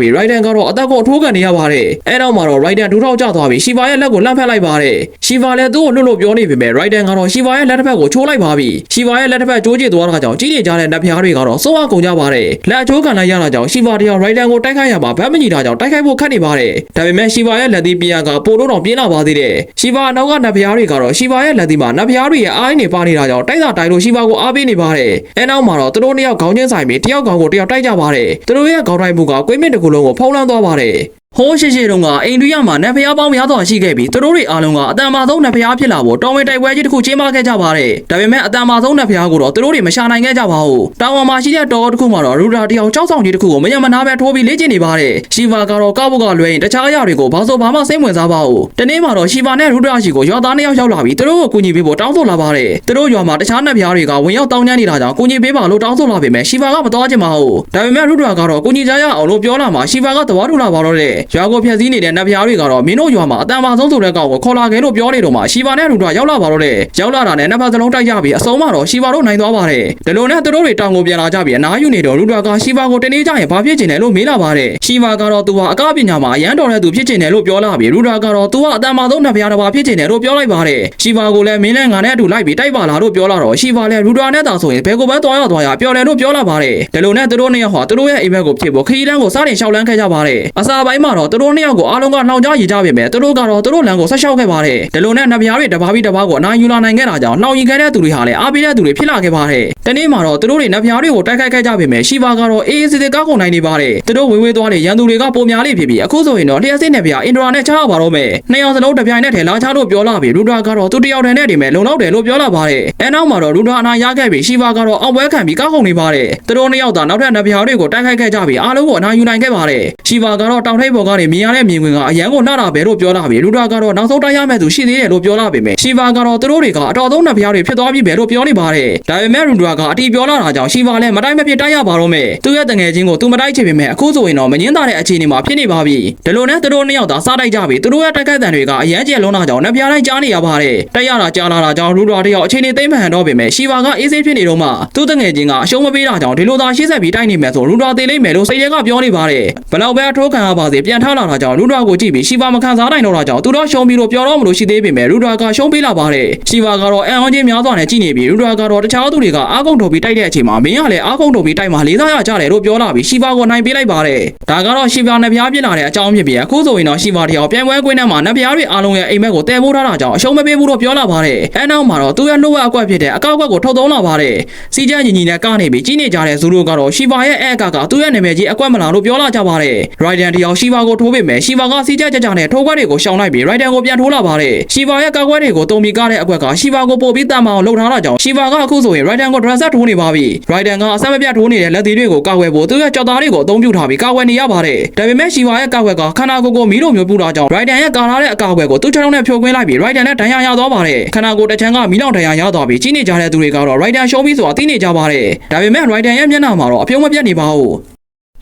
ပြီး Raiden ကတော့အသက်ကိုအထိုးကန်နေရပါတယ်အဲတော့မှတော့ Raiden ဒူးထောက်ကျသွားပြီး Shiva ရဲ့လက်ကိုလှမ်းဖက်လိုက်ပါတယ် Shiva လည်းသူ့ကိုလွတ်လို့ပြောနေပေမဲ့ Raiden ကတော့ Shiva ရဲ့လက်တစ်ဖက်ကိုချိုးလိုက်ပါပြီ Shiva ရဲ့လက်တစ်ဖက်ကျိုးကျသွားတာကြောင့်ကြီးနေကြတဲ့နတ်ဖျားတွေကတော့စိုးအားကုန်ကြပါတယ်လက်အချိုးကန်လိုက်ရတာကြောင့် Shiva တရား Raiden ကိုတိုက်ခိုက်ရမှာဗတ်မညီတာကြောင့်တိုက်ခိုက်ဖို့ခက်နေပါတယ်ဒါပေမဲ့ Shiva ရဲ့လက်သီးပြာကပိုလို့တော့ပြင်းလာပါသေးတယ် Shiva အနောက်ကနတ်ဖျားတွေကတော့ Shiva ရဲ့လက်သီးမှာနတ်ဖျားတွေရဲ့အားရင်းနေပါနေတာကြောင့်တိုက်တာတိုက်လို့ Shiva ကိုအားပေးနေပါတယ်အဲနောက်မှာတော့သူတို့နှစ်ယောက်ခေါင်းချင်းဆိုင်ပြီးတယောက်ခေါင်းကိုတယောက်တိုက်ကြပါတယ်သူတို့ရဲ့ခေါင်းတိုက်မှုကကွေးမြင့်တစ်ခုလုံးကိုဖုံးလွှမ်းသွားပါတယ် ဟိုးရှိရှိတုန်းကအိန္ဒိယမှာနတ်ဖျားပေါင်းများစွာရှိခဲ့ပြီးသူတို့တွေအားလုံးကအတန်မာဆုံးနတ်ဖျားဖြစ်လာဖို့တော်ဝင်တိုက်ပွဲကြီးတစ်ခုကျင်းပခဲ့ကြပါတယ်။ဒါပေမဲ့အတန်မာဆုံးနတ်ဖျားကိုတော့သူတို့တွေမရှာနိုင်ခဲ့ကြပါဘူး။တောင်ဝမ်မှာရှိတဲ့တော်တစ်ခုမှာတော့ရူဒရာတယောက်ကြောက်ဆောင်ကြီးတစ်ခုကိုမညမနာပဲထိုးပြီးလေ့ကျင့်နေပါတယ်။ရှီဗာကတော့ကောက်ဘုတ်ကလွှဲရင်တခြားအရာတွေကိုဘာလို့ဘာမှစိတ်ဝင်စားပါဘူး။ဒီနေ့မှာတော့ရှီဗာနဲ့ရူဒရာရှိကိုရွာသားနှစ်ယောက်ရောက်လာပြီးသူတို့ကိုကူညီပေးဖို့တောင်းဆိုလာပါတယ်။သူတို့ရွာမှာတခြားနတ်ဖျားတွေကဝင်ရောက်တောင်းကျမ်းနေတာကြောင့်ကူညီပေးပါလို့တောင်းဆိုလာပေမဲ့ရှီဗာကမတော်ချင်ပါဘူး။ဒါပေမဲ့ရူဒရာကတော့ကူညီကြရအောင်လို့ပြောလာမှရှီဗာကသဘောတူလာပါတော့တယ်။ရွာကိုဖျက်ဆီးနေတဲ့နတ်ဖျားတွေကတော့မင်းတို့ရွာမှာအတန်ပါဆုံးဆိုတဲ့ကောင်ကိုခေါ်လာခဲ့လို့ပြောနေတော့မှရှီဗာနဲ့ရူဒရာရောက်လာပါတော့တယ်။ရောက်လာတာနဲ့နှစ်ဖက်စလုံးတိုက်ကြပြီးအဆုံးမှာတော့ရှီဗာတို့နိုင်သွားပါတယ်။ဒီလိုနဲ့သူတို့တွေတောင်ကိုပြန်လာကြပြီးအနားယူနေတော့ရူဒရာကရှီဗာကိုတနေ့ကျရင်ဘာဖြစ်ချင်တယ်လို့မေးလာပါတယ်။ရှီဗာကတော့သူဟာအကပညာမှာအရန်တော်တဲ့သူဖြစ်ချင်တယ်လို့ပြောလာပြီးရူဒရာကတော့သူကအတန်ပါဆုံးနတ်ဖျားတစ်ပါးဖြစ်ချင်တယ်လို့ပြောလိုက်ပါတယ်။ရှီဗာကိုလည်းမင်းနဲ့ငါနဲ့အတူလိုက်ပြီးတိုက်ပါလာလို့ပြောလာတော့ရှီဗာလည်းရူဒရာနဲ့တောင်ဆိုရင်ဘယ်ကိုပဲသွားရသွားရပြောတယ်လို့ပြောလာပါတယ်။ဒီလိုနဲ့သူတို့နှစ်ယောက်ဟာသူတို့ရဲ့အိမ်ဘက်ကိုဖြစ်ဖို့ခရီးလမ်းကိုစတင်ရှောက်လန်းခဲ့ကြပါတယ်။အစာပိုင်းမှာတော့သူတို့နှစ်ယောက်ကိုအားလုံးကနှောင်ကြရည်ကြပေမဲ့သူတို့ကတော့သူတို့လမ်းကိုဆက်လျှောက်ခဲ့ပါတယ်။ဒီလိုနဲ့နတ်ဖျားတွေတပါးပြီးတပါးကိုအနိုင်ယူလာနိုင်ခဲ့တာကြောင့်နှောင်ရင်ခဲ့တဲ့သူတွေဟာလည်းအားပေးတဲ့သူတွေဖြစ်လာခဲ့ပါတယ်။ဒီနေ့မှာတော့သူတို့တွေနတ်ဖျားတွေကိုတိုက်ခိုက်ခဲ့ကြပေမဲ့ရှီဗာကတော့အေးအေးဆေးဆေးကောက်ကုန်နိုင်နေပါတယ်။သူတို့ဝေဝေးသွားတဲ့ရန်သူတွေကပုံများလေးဖြစ်ပြီးအခုဆိုရင်တော့လျှက်စစ်နယ်ဖျားအင်ဒရာနဲ့ချရပါတော့မယ်။နှစ်ယောက်စလုံးတစ်ပြိုင်နက်ထဲလာချလို့ပြောလာပြီးရူဒရာကတော့သူတယောက်တည်းနဲ့ဒီမဲ့လုံလောက်တယ်လို့ပြောလာပါတယ်။အဲနောက်မှာတော့ရူဒရာအနာရခဲ့ပြီးရှီဗာကတော့အောက်ပွဲခံပြီးကောက်ကုန်နေပါတယ်။သူတို့နှစ်ယောက်သာနောက်ထပ်နတ်ဖျားတွေကိုတိုက်ခိုက်ခဲ့ကြပြီးအားလုံးကိုအနာယူနိုင်ခဲ့ပါတယ်။ရှီဗာကတော့တောင်ထိပ်ပေါ်ကနေမြင်ရတဲ့မြင်ကွင်းကအရန်ကိုနှာတာပဲလို့ပြောလာပြီးရူဒရာကတော့နောက်ဆုံးတိုက်ရမယ့်သူရှိသေးတယ်လို့ပြောလာပေမဲ့ရှီဗာကတော့သူတို့တွေကအတော်ဆုံးနတ်ဖျားတွေဖြစ်သွားပြီပဲလို့ပြောနေပါတယ်။ဒါပေမဲ့ရူဒရာကအတီပြောလာတာကြောင့်ရှီဗာလည်းမတိုက်မဖြစ်တိုက်ရပါတော့မယ်။သူ့ရဲ့တငယ်ချင်းကိုသူမတိုက်ချင်ပေမဲ့အခုဆိုရင်တော့မငင်းသားတဲ့အခြေအနေမှာဖြစ်နေပါပြီ။ဒီလိုနဲ့သူတို့နှစ်ယောက်သာစားတိုက်ကြပြီးသူတို့ရဲ့တိုက်ခိုက်တံတွေကအရန်ကျဲလုံးတာကြောင့်နတ်ဖျားတိုင်းကြားနေရပါတယ်။တိုက်ရတာကြားလာတာကြောင့်ရူဒရာတယောက်အခြေအနေသိမ့်မှန်တော့ပေမဲ့ရှီဗာကအေးဆေးဖြစ်နေတော့မှသူ့တငယ်ချင်းကအရှုံးမပေးတာကြောင့်ဒီလိုသာရှေ့ဆက်ပြီးတိုက်နေမယ်ဆိုရူဒရာသေးလိမ့်မယ်လို့စိတ်ထဲကပြောနေပါတယ်။ဘလောက်ပဲအထိုးခံရပါစေပြန်ထလာတာကြောင့်ရူဒရာကိုကြည့်ပြီးရှီဗာမခံစားနိုင်တော့တာကြောင့်သူတို့ရှုံးပြီးလို့ပြောတော့မလို့ရှိသေးပေမဲ့ရူဒရာကရှုံးပေးလာပါတယ်။ရှီဗာကတော့အန်အောင်ချင်းများစွာနဲ့ကြည့်နေပြီးရူဒရာကတော့တခြားသူတွေကအားကုန်ထုတ်ပြီးတိုက်တဲ့အချိန်မှာမင်းကလည်းအားကုန်ထုတ်ပြီးတိုက်မှာလေးစားရကြတယ်လို့ပြောလာပြီးရှီဗာကိုနိုင်ပေးလိုက်ပါတယ်။ဒါကတော့ရှီဗာနဲ့ဖျားပြစ်လာတဲ့အကြောင်းဖြစ်ပြီးအခုဆိုရင်တော့ရှီဗာတယောက်ပြိုင်ပွဲကွင်းထဲမှာနတ်ဖျားတွေအားလုံးရဲ့အိမ်မက်ကိုတဲမိုးထားတာကြောင့်အရှုံးမပေးဘူးလို့ပြောလာပါတယ်။အဲနောက်မှာတော့သူ့ရဲ့နှုတ်ဝက်အကွက်ဖြစ်တဲ့အကောက်ကွက်ကိုထုတ်သုံးလာပါတယ်။စီကြညီညီနဲ့ကနေပြီးကြီးနေကြတဲ့ဇူတို့ကတော့ရှီဗာရဲ့အဲအကကသူ့ရဲ့နာမည်ကြီးအကွက်မလာလို့ပြောလာကြပါတယ်။ Raiden တယောက်ရှီဗာကိုထိုးပေမဲ့ရှီဗာကစီကြကြကြနဲ့ထိုးခွက်တွေကိုရှောင်လိုက်ပြီး Raiden ကိုပြန်ထိုးလာပါတယ်။ရှီဗာရဲ့ကောက်ကွက်တွေကိုတုံပြီးကားတဲ့အကွက်ကရှီဗာကိုပို့ပြီးတန်မအောင်လှုပ်ထားတာကြောင့်ရှီဗာကအခုဆိုရင် Raiden ကို dress ထိုးနေပါပြီ။ Raiden ကအဆက်မပြတ်ထိုးနေတဲ့လက်သေးတွေကိုကောက်ွယ်ဖို့သူ့ရဲ့ကြောက်သားတွေကိုအသုံးပြုထားပြီးကောက်ွယ်နေရပါတယ်။ဒါပေမဲ့ရှီဗာရဲ့ကောက်ွက်ကခန္ဓာကိုယ်ကိုမီးလိုမျိုးပူတာကြောင့် Raiden ရဲ့ကာလာတဲ့အကောက်ွက်ကိုသူ့ချောင်းနဲ့ဖြိုခွင်းလိုက်ပြီး Raiden နဲ့ဒဏ်ရာရသွားပါတယ်။ခန္ဓာကိုယ်တစ်ချမ်းကမီးလောင်ဒဏ်ရာရသွားပြီးကြီးနေကြတဲ့သူတွေကတော့ Raiden ရှုံးပြီးဆိုတာသိနေကြပါတယ်။ဒါပေမဲ့ Raiden ရဲ့မျက်နှာမှာတော့အပြုံးမပြတ်နေပါဘူး။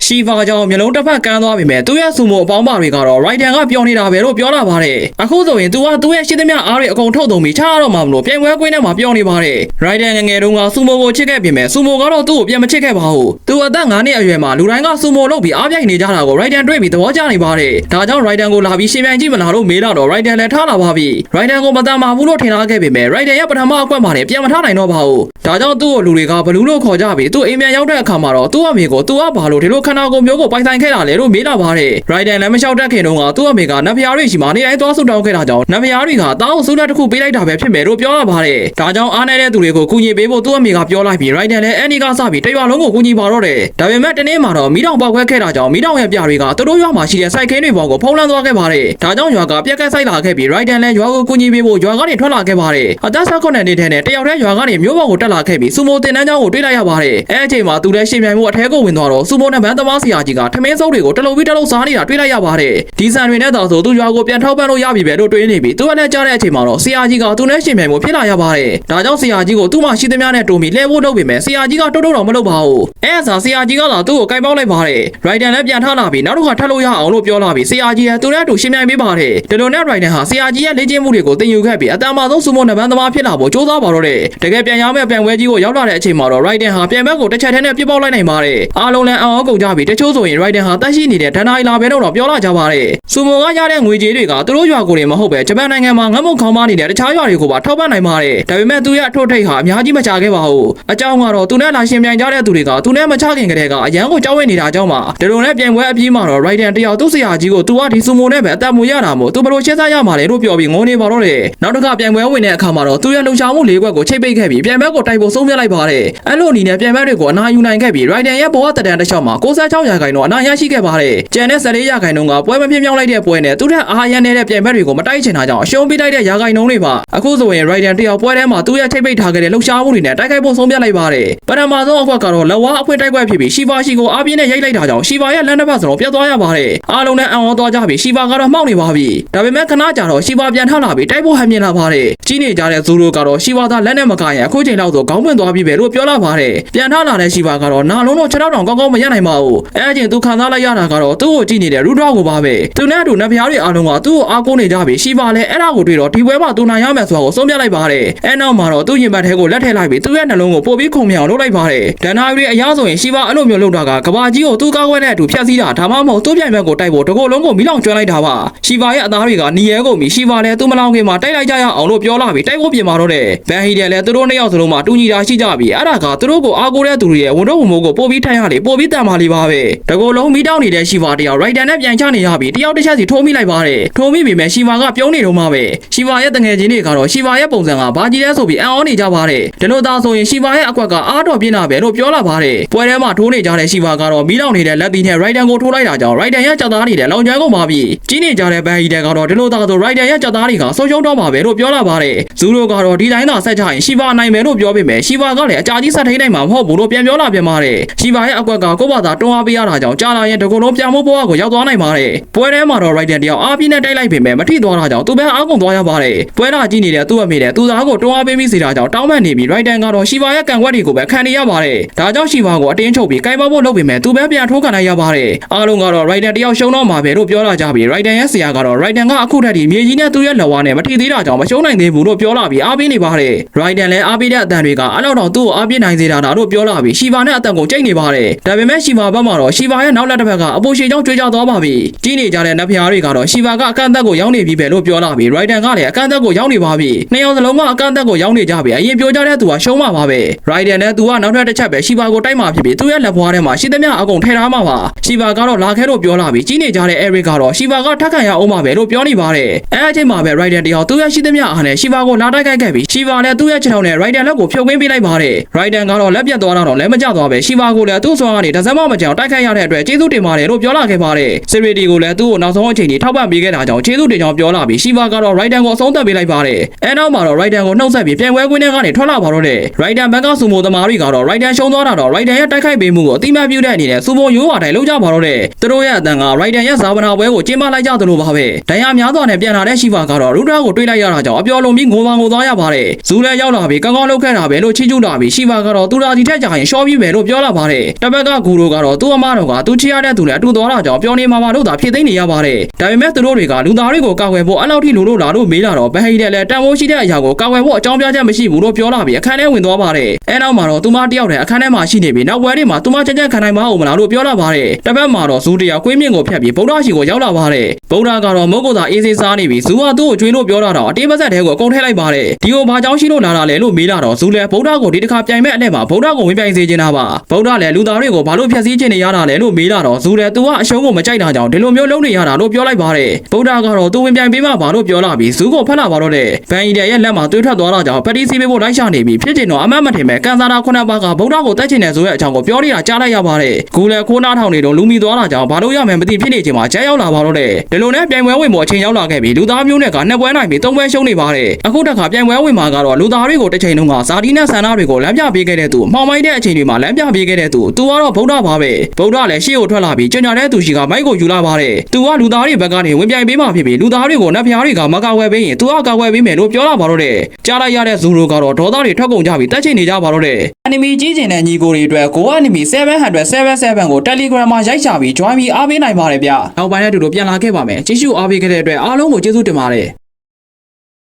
ရှီဗာကြောင့်မျိုးလုံးတစ်ဖက်ကန်းသွားပြီမဲ့သူ့ရဲ့ဆူမိုအပေါင်းပါတွေကတော့ Raiden ကပြောနေတာပဲလို့ပြောလာပါတယ်အခုဆိုရင်သူကသူ့ရဲ့ရှိသမျှအားတွေအကုန်ထုတ်သုံးပြီးချရတော့မှမလို့ပြိုင်ပွဲကွင်းထဲမှာပြောနေပါတယ် Raiden ငယ်ငယ်တုန်းကဆူမိုကိုချစ်ခဲ့ပြင်မဲ့ဆူမိုကတော့သူ့ကိုပြန်မချစ်ခဲ့ပါဘူးသူအသက်9နှစ်အရွယ်မှာလူတိုင်းကဆူမိုလုပ်ပြီးအားပြိုင်နေကြတာကို Raiden တွေ့ပြီးသဘောကျနေပါတယ်ဒါကြောင့် Raiden ကိုလာပြီးရှင်ပြိုင်ကြည့်မလားလို့မေးလာတော့ Raiden လည်းထားလာပါပြီ Raiden ကိုမတန်ပါဘူးလို့ထင်ထားခဲ့ပေမဲ့ Raiden ရဲ့ပထမအကွက်မှာလည်းပြန်မထားနိုင်တော့ပါဘူးဒါကြောင့်သူ့ကိုလူတွေကဘလူးလို့ခေါ်ကြပြီးသူ့အိမ်ပြန်ရောက်တဲ့အခါမှာတော့သူ့အမေကိုသူ့အဘာလို့ဒီလိုခန္ဓာကိုယ်မျိုးကိုပိုင်ဆိုင်ခဲ့တာလဲလို့မေးလာပါတယ်ရိုက်ဒန်လည်းမလျှောက်တတ်ခင်တုန်းကသူ့အမေကနတ်ဖျားတွေရှိမှနေတိုင်းသွားဆုတောင်းခဲ့တာကြောင့်နတ်ဖျားတွေကတားအောင်ဆုလက်တစ်ခုပေးလိုက်တာပဲဖြစ်မယ်လို့ပြောရပါတယ်ဒါကြောင့်အားနေတဲ့သူတွေကိုကူညီပေးဖို့သူ့အမေကပြောလိုက်ပြီးရိုက်ဒန်လည်းအဲ့ဒီကစပြီးတရွာလုံးကိုကူညီပါတော့တယ်ဒါပေမဲ့တနေ့မှာတော့မိတောင်ပေါက်ခွဲခဲ့တာကြောင့်မိတောင်ရဲ့ပြတွေကသူတို့ရွာမှာရှိတဲ့စိုက်ခင်းတွေပေါ်ကိုဖုံးလန်းသွားခဲ့ပါတယ်ဒါကြောင့်ရွာကပြက်ကက်ဆိုင်လာခဲ့ပြီးရိုက်ဒန်လည်းရွာကိုကူညီပေးဖို့ရွာကနေထွက်လာခဲ့ပါတယ်အသက်16နှစ်ထဲနဲ့တယောက်တည်းရွာကနေမြို့ပေါ်ကိုတက်လာခဲ့ပြီးစူမိုတင်တန်းကျောင်းကိုတွေ့လိုက်ရပါတယ်အဲ့အချိန်မှာသူလည်းရှင်ပြိုင်မှုအထဲကိုဝင်သွားတော့စူမိုနဲ့ဗန်သမားဆရာကြီးကထမင်းစုပ်တွေကိုတလုံးပြီးတလုံးစားနေတာတွေ့လိုက်ရပါတယ်ဒီဆန်တွေနဲ့တော့ဆိုသူရွာကိုပြန်ထောက်ပံ့လို့ရပြီပဲလို့တွေးနေပြီးသူကလည်းကြားတဲ့အချိန်မှာတော့ဆရာကြီးကသူနဲ့ရှင်ပြိုင်မှုဖြစ်လာရပါတယ်ဒါကြောင့်ဆရာကြီးကိုသူ့မှာရှိသမျှနဲ့တိုးပြီးလဲဖို့လုပ်ပေမဲ့ဆရာကြီးကတုတ်တုတ်တော့မလုပ်ပါဘူးအဲ့အစားဆရာကြီးကလာသူ့ကိုကင်ပေါက်လိုက်ပါတယ်ရိုက်ဒန်လည်းပြန်ထလာပြီးနောက်တစ်ခါထပ်လို့ရအောင်လို့ပြောလာပြီးဆရာကြီးကသူနဲ့အတူရှင်ပြိုင်ပေးပါတယ်ဒီလိုနဲ့ရိုက်ဒန်ဟာဆရာကြီးရဲ့လေ့ကျင့်မှုတွေကိုသင်ယူခဲ့ပြီးအတန်မာဆုံးစူမိုနဗန်သမားဖြစ်လာဖို့ကြိုးစားပါတော့တယ်တကယ်ပြန်ရမယ့်ပြန်ပွဲကြီးကိုရောက်လာတဲ့အချိန်မှာတော့ရိုက်ဒန်ဟာပြန်ဘက်ကိုတစ်ချက်တည်းနဲ့ပြစ်ပေါက်လိုက်နိုင်ပါတယ်အားလုံးလည်းအံ့ဩကုန်ကြပြီးတချို့ဆိုရင်ရိုက်ဒန်ဟာတက်ရှိနေတဲ့ဒန်နာရီလာပဲတော့ပြောလာကြပါတယ်စူမိုကရတဲ့ငွေကြေးတွေကသူတို့ရွာကိုယ်တွေမဟုတ်ပဲဂျပန်နိုင်ငံမှာငတ်မုတ်ခေါင်းပါနေတဲ့တခြားရွာတွေကိုပါထောက်ပံ့နိုင်ပါတယ်ဒါပေမဲ့သူရဲ့အထွတ်ထိပ်ဟာအများကြီးမချခဲ့ပါဘူးအကြောင်းကတော့သူနဲ့လာရှင်ပြိုင်ကြတဲ့သူတွေကသူနဲ့မချခင်ကတည်းကအရန်ကိုကြောက်ဝဲနေတာကြောင့်ပါဒီလိုနဲ့ပြန်ပွဲအပြီးမှာတော့ရိုက်ဒန်တယောက်သူ့ဆရာကြီးကိုသူကဒီစူမိုနဲ့ပဲအသက်မူရတာမို့သူဘယ်လိုရှင်းစားရမှာလဲလို့ပြောပြီးငိုနေပါတော့တယ်နောက်တစ်ခါပြန်ပွဲဝင်တဲ့အခါမှာတော့သူရဲ့လုံချောင်မှုလေးခွက်ကိုချိတ်ပိတ်ခဲ့ပြီးပြန်ဘက်ကိုတိုက်ဖို့ဆုံးဖြတ်လိုက်ပါတယ်အဲ့လိုအနေနဲ့ပြန်ဘက်တွေကိုအနာယူနိုင်ခဲ့ပြီးရိုက်ဒန်ရဲ့ဘောကတန်တစ်ချောင်းမှာ66ရာခိုင်တော့အနာရရှိခဲ့ပါတယ်ကျန်တဲ့14ရာခိုင်နှုန်းကပွဲမပြင်းပြောင်းလိုက်တဲ့ပွဲနဲ့သူတဲ့အားရနေတဲ့ပြန်ဘက်တွေကိုမတိုက်ချင်တာကြောင့်အရှုံးပေးလိုက်တဲ့ရာခိုင်နှုန်းတွေပါအခုဆိုရင်ရိုက်ဒန်တယောက်ပွဲထဲမှာသူရဲ့ချိတ်ပိတ်ထားခဲ့တဲ့လုံရှားမှုတွေနဲ့တိုက်ခိုက်ဖို့ဆုံးဖြတ်လိုက်ပါတယ်ပထမဆုံးအခွက်ကတော့လက်ဝါးအဖွင့်တိုက်ခွက်ဖြစ်ပြီးရှီဗာရှိကိုအားပြင်းနဲ့ရိုက်လိုက်တာကြောင့်ရှီဗာရဲ့လက်နှစ်ဖက်စလုံးပြတ်သွားရပါတယ်အားလုံးနဲ့အံ့ဩသွားကြပြီးရှီဗာကတော့မှောက်နေပါပြီဒါပေမဲ့ခဏကြာတော့ရှီဗာပြန်ထလာပြီးတိုက်ဖို့ဟန်မြင်လာပါတယ်ကြီးနေကြတဲ့ဇူရိုကတော့ရှီဗာသားလက်နဲ့မကရင်အခုချိန်လောက်ဆိုခေါင်းပွင့်သွားပြီပဲလို့ပြောလာပါတယ်ပြန်ထလာတဲ့ရှီဗာကတော့နာလုံးတော့ခြေထောက်တောင်ကောင်းကောင်းမရနိုင်ပါဘူးအဲအချိန်သူခံစားလိုက်ရတာကတော့သူ့ကိုကြည့်နေတဲ့ရူဒရာကိုပါပဲသူနဲ့အတူနဖျားတွေအားလုံးကသူ့ကိုအားကိုးနေကြပြီးရှီဗာလည်းအဲ့ဒါကိုတွေ့တော့ဒီပွဲမှာသူနိုင်ရမယ်ဆိုတာကိုဆုံးဖြတ်လိုက်ပါတယ်အဲနောက်မှာတော့သူ့ရင်ဘတ်ထဲကိုလက်ထည့်လိုက်ပြီးသူ့ရဲ့နှလုံးကိုပို့ပြီးခုံမြောင်လုပ်လိုက်ပါတယ်ဒန်နာရီအရာဆိုရင်ရှီဗာအဲ့လိုမျိုးလုပ်တာကကဘာကြီးကိုသူ့ကားခွဲနဲ့အတူဖျက်ဆီးတာဒါမှမဟုတ်သူ့ပြိုင်ဘက်ကိုတိုက်ဖို့တကိုယ်လုံးကိုမိလောင်ကျွမ်းလိုက်တာပါရှီဗာရဲ့အသားတွေကနီရဲကုန်ပြီးရှီဗာလည်းသူ့မလောင်ခင်မှာတိုက်လိုက်ကြရအောင်လို့ပြောလာပြီးတိုက်ဖို့ပြင်ပါတော့တယ်ဘန်ဟီတယ်လည်းသူတို့နှစ်ယောက်စလုံးမှာတူညီတာရှိကြပြီးအဲ့ဒါကသူတို့ကိုအားကိုးတဲ့သူတွေရဲ့ဝန်တော့ဝန်မိုးကိုပို့ပြီးထိုင်ရလေပို့ပြီးတန်ပါလေပါပဲတကိုယ်လုံးမိတောင်းနေတဲ့ရှီဗာတယောက်ရိုက်တန်နဲ့ပြန်ချနေရပြီးတယောက်တစ်ချက်စီထိုးမိလိုက်ပါတယ်ထိုးမိပြီမဲ့ရှီဗာကပြုံးနေတော့မှပဲရှီဗာရဲ့တငယ်ချင်းတွေကတော့ရှီဗာရဲ့ပုံစံကဘာကြီးလဲဆိုပြီးအံ့ဩနေကြပါတယ်ဒီလိုသာဆိုရင်ရှီဗာရဲ့အကွက်ကအားတော်ပြင်းတာပဲလို့ပြောလာပါတယ်ပွဲထဲမှာထိုးနေကြတဲ့ရှီဗာကတော့မိလောင်နေတဲ့လက်သီးနဲ့ရိုက်တန်ကိုထိုးလိုက်တာကြောင့်ရိုက်တန်ရဲ့ကြောက်သားနေတဲ့လောင်ကျွမ်းကုန်ပါပြီကြီးနေကြတဲ့ဘန်ဟီတယ်ကတော့ဒီလိုသာဆိုရိုက်တန်ရဲ့ကြောက်သားတွေကဆုံးရှုံးတော့ပါပဲလို့ပြောလာပါတယ်ဇူရိုကတော့ဒီတိုင်းသာဆက်ချရင်ရှီဗာနိုင်မယ်လို့ပြောပေမဲ့ရှီဗာကလည်းအကြာကြီးဆက်ထိန်နိုင်မှာမဟုတ်ဘူးလို့ပြန်ပြောလာပြန်ပါတယ်ရှီဗာရဲ့အကွက်ကကိုယ့်ဘာသာတွန်းအားပေးရတာကြောင့်ကြာလာရင်တကုံလုံးပြန်မိုးဘဝကိုရောက်သွားနိုင်ပါတယ်ပွဲထဲမှာတော့ရိုက်တန်တယောက်အားပြင်းနဲ့တိုက်လိုက်ပေမဲ့မထိသွားတာကြောင့်သူပဲအားကုန်သွားရပါတယ်ပွဲလာကြည့်နေတဲ့သူ့အမေနဲ့သူသားကိုတွန်းအားပေးမိစေတာကြောင့်တောင်းပန်နေပြီးရိုက်တန်ကတော့ရှီဗာရဲ့ကန်ကွက်တွေကိုပဲခံနေရပါတယ်ဒါကြောင့်ရှီဗာကိုအတင်းချုပ်ပြီးကိုင်ပေါက်ဖို့လုပ်ပေမဲ့သူပဲပြန်ထိုးခံလိုက်ရပါတယ်အားလုံးကတော့ရိုက်တန်တယောက်ရှုံးတော့မှာပဲလို့ပြောလာကြပြီးရိုက်တန်ရဲ့ဆရာကတော့ရိုက်တန်ကအခုထက်ဒီမြေကြီးနဲ့သူ့ရဲ့လက်ဝါးနဲ့မထိသေးတာကြောင့်မရှုံးနိုင်သေးဘူးလို့ပြောလာပြီးအားပေးနေပါတယ်ရိုက်တန်လည်းအားပေးတဲ့အတန်တွေကအဲ့လောက်တော့သူ့ကိုအားပေးနိုင်စေတာလို့ပြောလာပြီးရှီဗာနဲ့အတန်ကိုကြိတ်နေပါတယ်ဒါပေမဲ့ရှီဗာဘက်မှာတော့ရှီဗာရဲ့နောက်လက်တစ်ဖက်ကအပိုရှိကြောင်းကြွေးကြောသွားပါပြီကြီးနေကြတဲ့နဖျားတွေကတော့ရှီဗာကအကန့်အသတ်ကိုရောက်နေပြီပဲလို့ပြောလာပြီးရိုက်တန်ကလည်းအကန့်အသတ်ကိုရောက်နေပါပြီနှစ်ယောက်စလုံးကအကန့်အသတ်ကိုရောက်နေကြပြီအရင်ပြောကြတဲ့သူကရှုံးမှာပါပဲရိုက်တန်နဲ့သူကနောက်ထပ်တစ်ချက်ပဲရှီဗာကိုတိုက်မှာဖြစ်ပြီးသူ့ရဲ့လက်ဘွားထဲမှာရှိသမျှအကုန်ထည့်ထားမှာပါရှီဗာကတော့လာခဲလို့ပြောလာပြီးကြီးနေကြတဲ့အဲရစ်ကတော့ရှီဗာကထက်ခံရအောင်မှာပဲလို့ပြောနေပါတယ်အဲအချိန်မှာပဲရိုက်တန်တယောက်သူ့ရဲ့ရှိသမျှအားနဲ့ရှီဗာကိုလာတိုက်ခိုက်ခဲ့ပြီးရှီဗာလည်းသူ့ရဲ့ခြေထောက်နဲ့ရိုက်တန်လက်ကိုဖြုတ်ခင်းပေးလိုက်ပါတယ်ရိုက်တန်ကတော့လက်ပြတ်သွားတော့လည်းမကြသွားပဲရှီဗာကိုလည်းသူ့ဆွမ်းကနေဒဇက်မမကြောင်တိုက်ခိုက်ရတဲ့အတွက်ကျေးဇူးတင်ပါတယ်လို့ပြောလာခဲ့ပါတယ်စီရီတီကိုလည်းသူ့ကိုနောက်ဆုံးအချိန်ထိထောက်ပံ့ပေးခဲ့တာကြောင့်ကျေးဇူးတင်ကြောင်းပြောလာပြီးရှီဗာကတော့ရိုက်တန်ကိုအဆုံးသတ်ပေးလိုက်ပါတယ်အဲနောက်မှာတော့ရိုက်တန်ကိုနှုတ်ဆက်ပြီးပြန်ပွဲကွင်းထဲကနေထွက်လာပါတော့တယ်ရိုက်တန်ဘက်ကဆူမိုသမားတွေကတော့ရိုက်တန်ရှုံးသွားတာတော့ရိုက်တန်ရဲ့တိုက်ခိုက်ပေးမှုကိုအတိမတ်ပြုတဲ့အနေနဲ့ဆူမိုရိုးဝါတိုင်းလုံးကြပါတော့တယ်သူတို့ရဲ့အတန်ကရိုက်တန်ရဲ့ဇာဝနာပွဲကိုကျင်းပလိုက်ကြသလိုပါပဲဒဏ်ရာများစွာနဲ့ပြန်လာတဲ့ရှီဗာကတော့ရူဒရာကိုတွေးလိုက်ရတာကြောင့်အပျော်လုံးပြီးငိုပါငိုသွားရပါတယ်ဇူလည်းရောက်လာပြီးကောင်းကောင်းလုပ်ခဲ့တာပဲလို့ချီးကျူးတာပြီးရှီဗာကတော့သူရာဒီထက်ကြာရင်ရှော့ပြီးပဲလို့ပြောလာပါတယ်တပတ်ကဂူရိုကတော့သူ့အမတော်ကသူချီရတဲ့သူနဲ့အတူသွားတာကြောင့်ပြောနေမှာပါလို့သာဖြစ်သိနေရပါတယ်ဒါပေမဲ့သူတို့တွေကလူသားတွေကိုကာကွယ်ဖို့အလောက်ထိလိုလို့လာလို့မေးလာတော့ဘန်ဟီတဲ့လည်းတန်ဖိုးရှိတဲ့အရာကိုကာကွယ်ဖို့အကြောင်းပြချက်မရှိဘူးလို့ပြောလာပြီးအခန်းထဲဝင်သွားပါတယ်အဲနောက်မှာတော့သူမတယောက်တည်းအခန်းထဲမှာရှိနေပြီးနောက်ဝဲတွေမှာသူမချက်ချက်ခံနိုင်မအောင်မလားလို့ပြောလာပါတယ်တပတ်မှာတော့ဇူတရာကွေးမြင့်ကိုဖြတ်ပြီးဗုဒ္ဓရှိကိုရောက်လာပါတယ်ဗုဒ္ဓကတော့မုတ်ကုတ်သာအေးစေးစားနေပြီးဇူကသူ့ကိုကျွေးလို့ပြောတာတော့အတေးပါဆက်တဲကိုအကုန်ထည့်လိုက်ပါတယ်ဒီကိုဘာကြောင့်ရှိလို့လာတာလဲလို့မေးလာတော့ဇူလည်းဗုဒ္ဓကိုဒီတစ်ခါပြိုင်မဲ့အလှည့်မှာဗုဒ္ဓကိုဝင်ပြိုင်စေချင်တာပါဗုဒ္ဓလည်းလူသားတွေကိုဘာလို့ဖျက်ဆီးစီးချင်နေရတာလဲလို့မေးလာတော့ဇူတယ်သူကအရှုံးကိုမကြိုက်တာကြောင့်ဒီလိုမျိုးလုပ်နေရတာလို့ပြောလိုက်ပါတယ်ဗုဒ္ဓကတော့သူဝင်ပြိုင်ပေးမှပါလို့ပြောလာပြီးဇူကိုဖက်လာပါတော့တယ်ဘန်အီတဲ့ရဲ့လက်မှာသွေးထွက်သွားတာကြောင့်ပတီစီပေးဖို့လိုက်ရှာနေပြီးဖြစ်ချင်တော့အမတ်မထင်ပဲကန်စာတာခုနှစ်ပါးကဗုဒ္ဓကိုတက်ချင်တယ်ဆိုတဲ့အကြောင်းကိုပြောနေတာကြားလိုက်ရပါတယ်ကူလည်းခိုးနာထောင်နေတော့လူမီသွားတာကြောင့်ဘာလို့ရမယ်မသိဖြစ်နေချိန်မှာကြားရောက်လာပါတော့တယ်ဒီလိုနဲ့ပြိုင်ပွဲဝင်ဖို့အချိန်ရောက်လာခဲ့ပြီးလူသားမျိုးနဲ့ကနှစ်ပွဲနိုင်ပြီးသုံးပွဲရှုံးနေပါတယ်အခုတခါပြိုင်ပွဲဝင်မှာကတော့လူသားတွေကိုတစ်ချိန်လုံးကဇာတိနဲ့ဆန္ဒတွေကိုလမ်းပြပေးခဲ့တဲ့သူမှောင်မိုက်တဲ့အချိန်တွေမှာလမ်းပြပေးခဲ့တဲ့သူသူကတော့ဗုဒ္ဓပါပဲဗုဒ္ဓလည်းရှေ့ကိုထွက်လာပြီးကြင်ညာတဲ့သူရှိကမိုက်ကိုယူလာပါတယ်သူကလူသားတွေဘက်ကနေဝင်ပြိုင်ပေးမှဖြစ်ပြီးလူသားတွေကိုနတ်ဖျားတွေကမကာဝယ်ပေးရင်သူကကာဝယ်ပေးမယ်လို့ပြောလာပါတော့တယ်ကြားလိုက်ရတဲ့ဇူရိုကတော့ဒေါသတွေထွက်ကုန်ကြပြီးတက်ချင်နေကြပါတော့တယ်အနီမီကြီးကျင်တဲ့ညီကိုတွေအတွက် Go Anime 777ကို Telegram မှာရိုက်ချပြီး join ပြီးအားပေးနိုင်ပါတယ်ဗျနောက်ပိုင်းနဲ့အတူတူပြန်လာခဲ့ပါမယ်ကြည့်ရှုအားပေးခဲ့တဲ့အတွက်အားလုံးကိုကျေးဇူးတင်ပါတယ်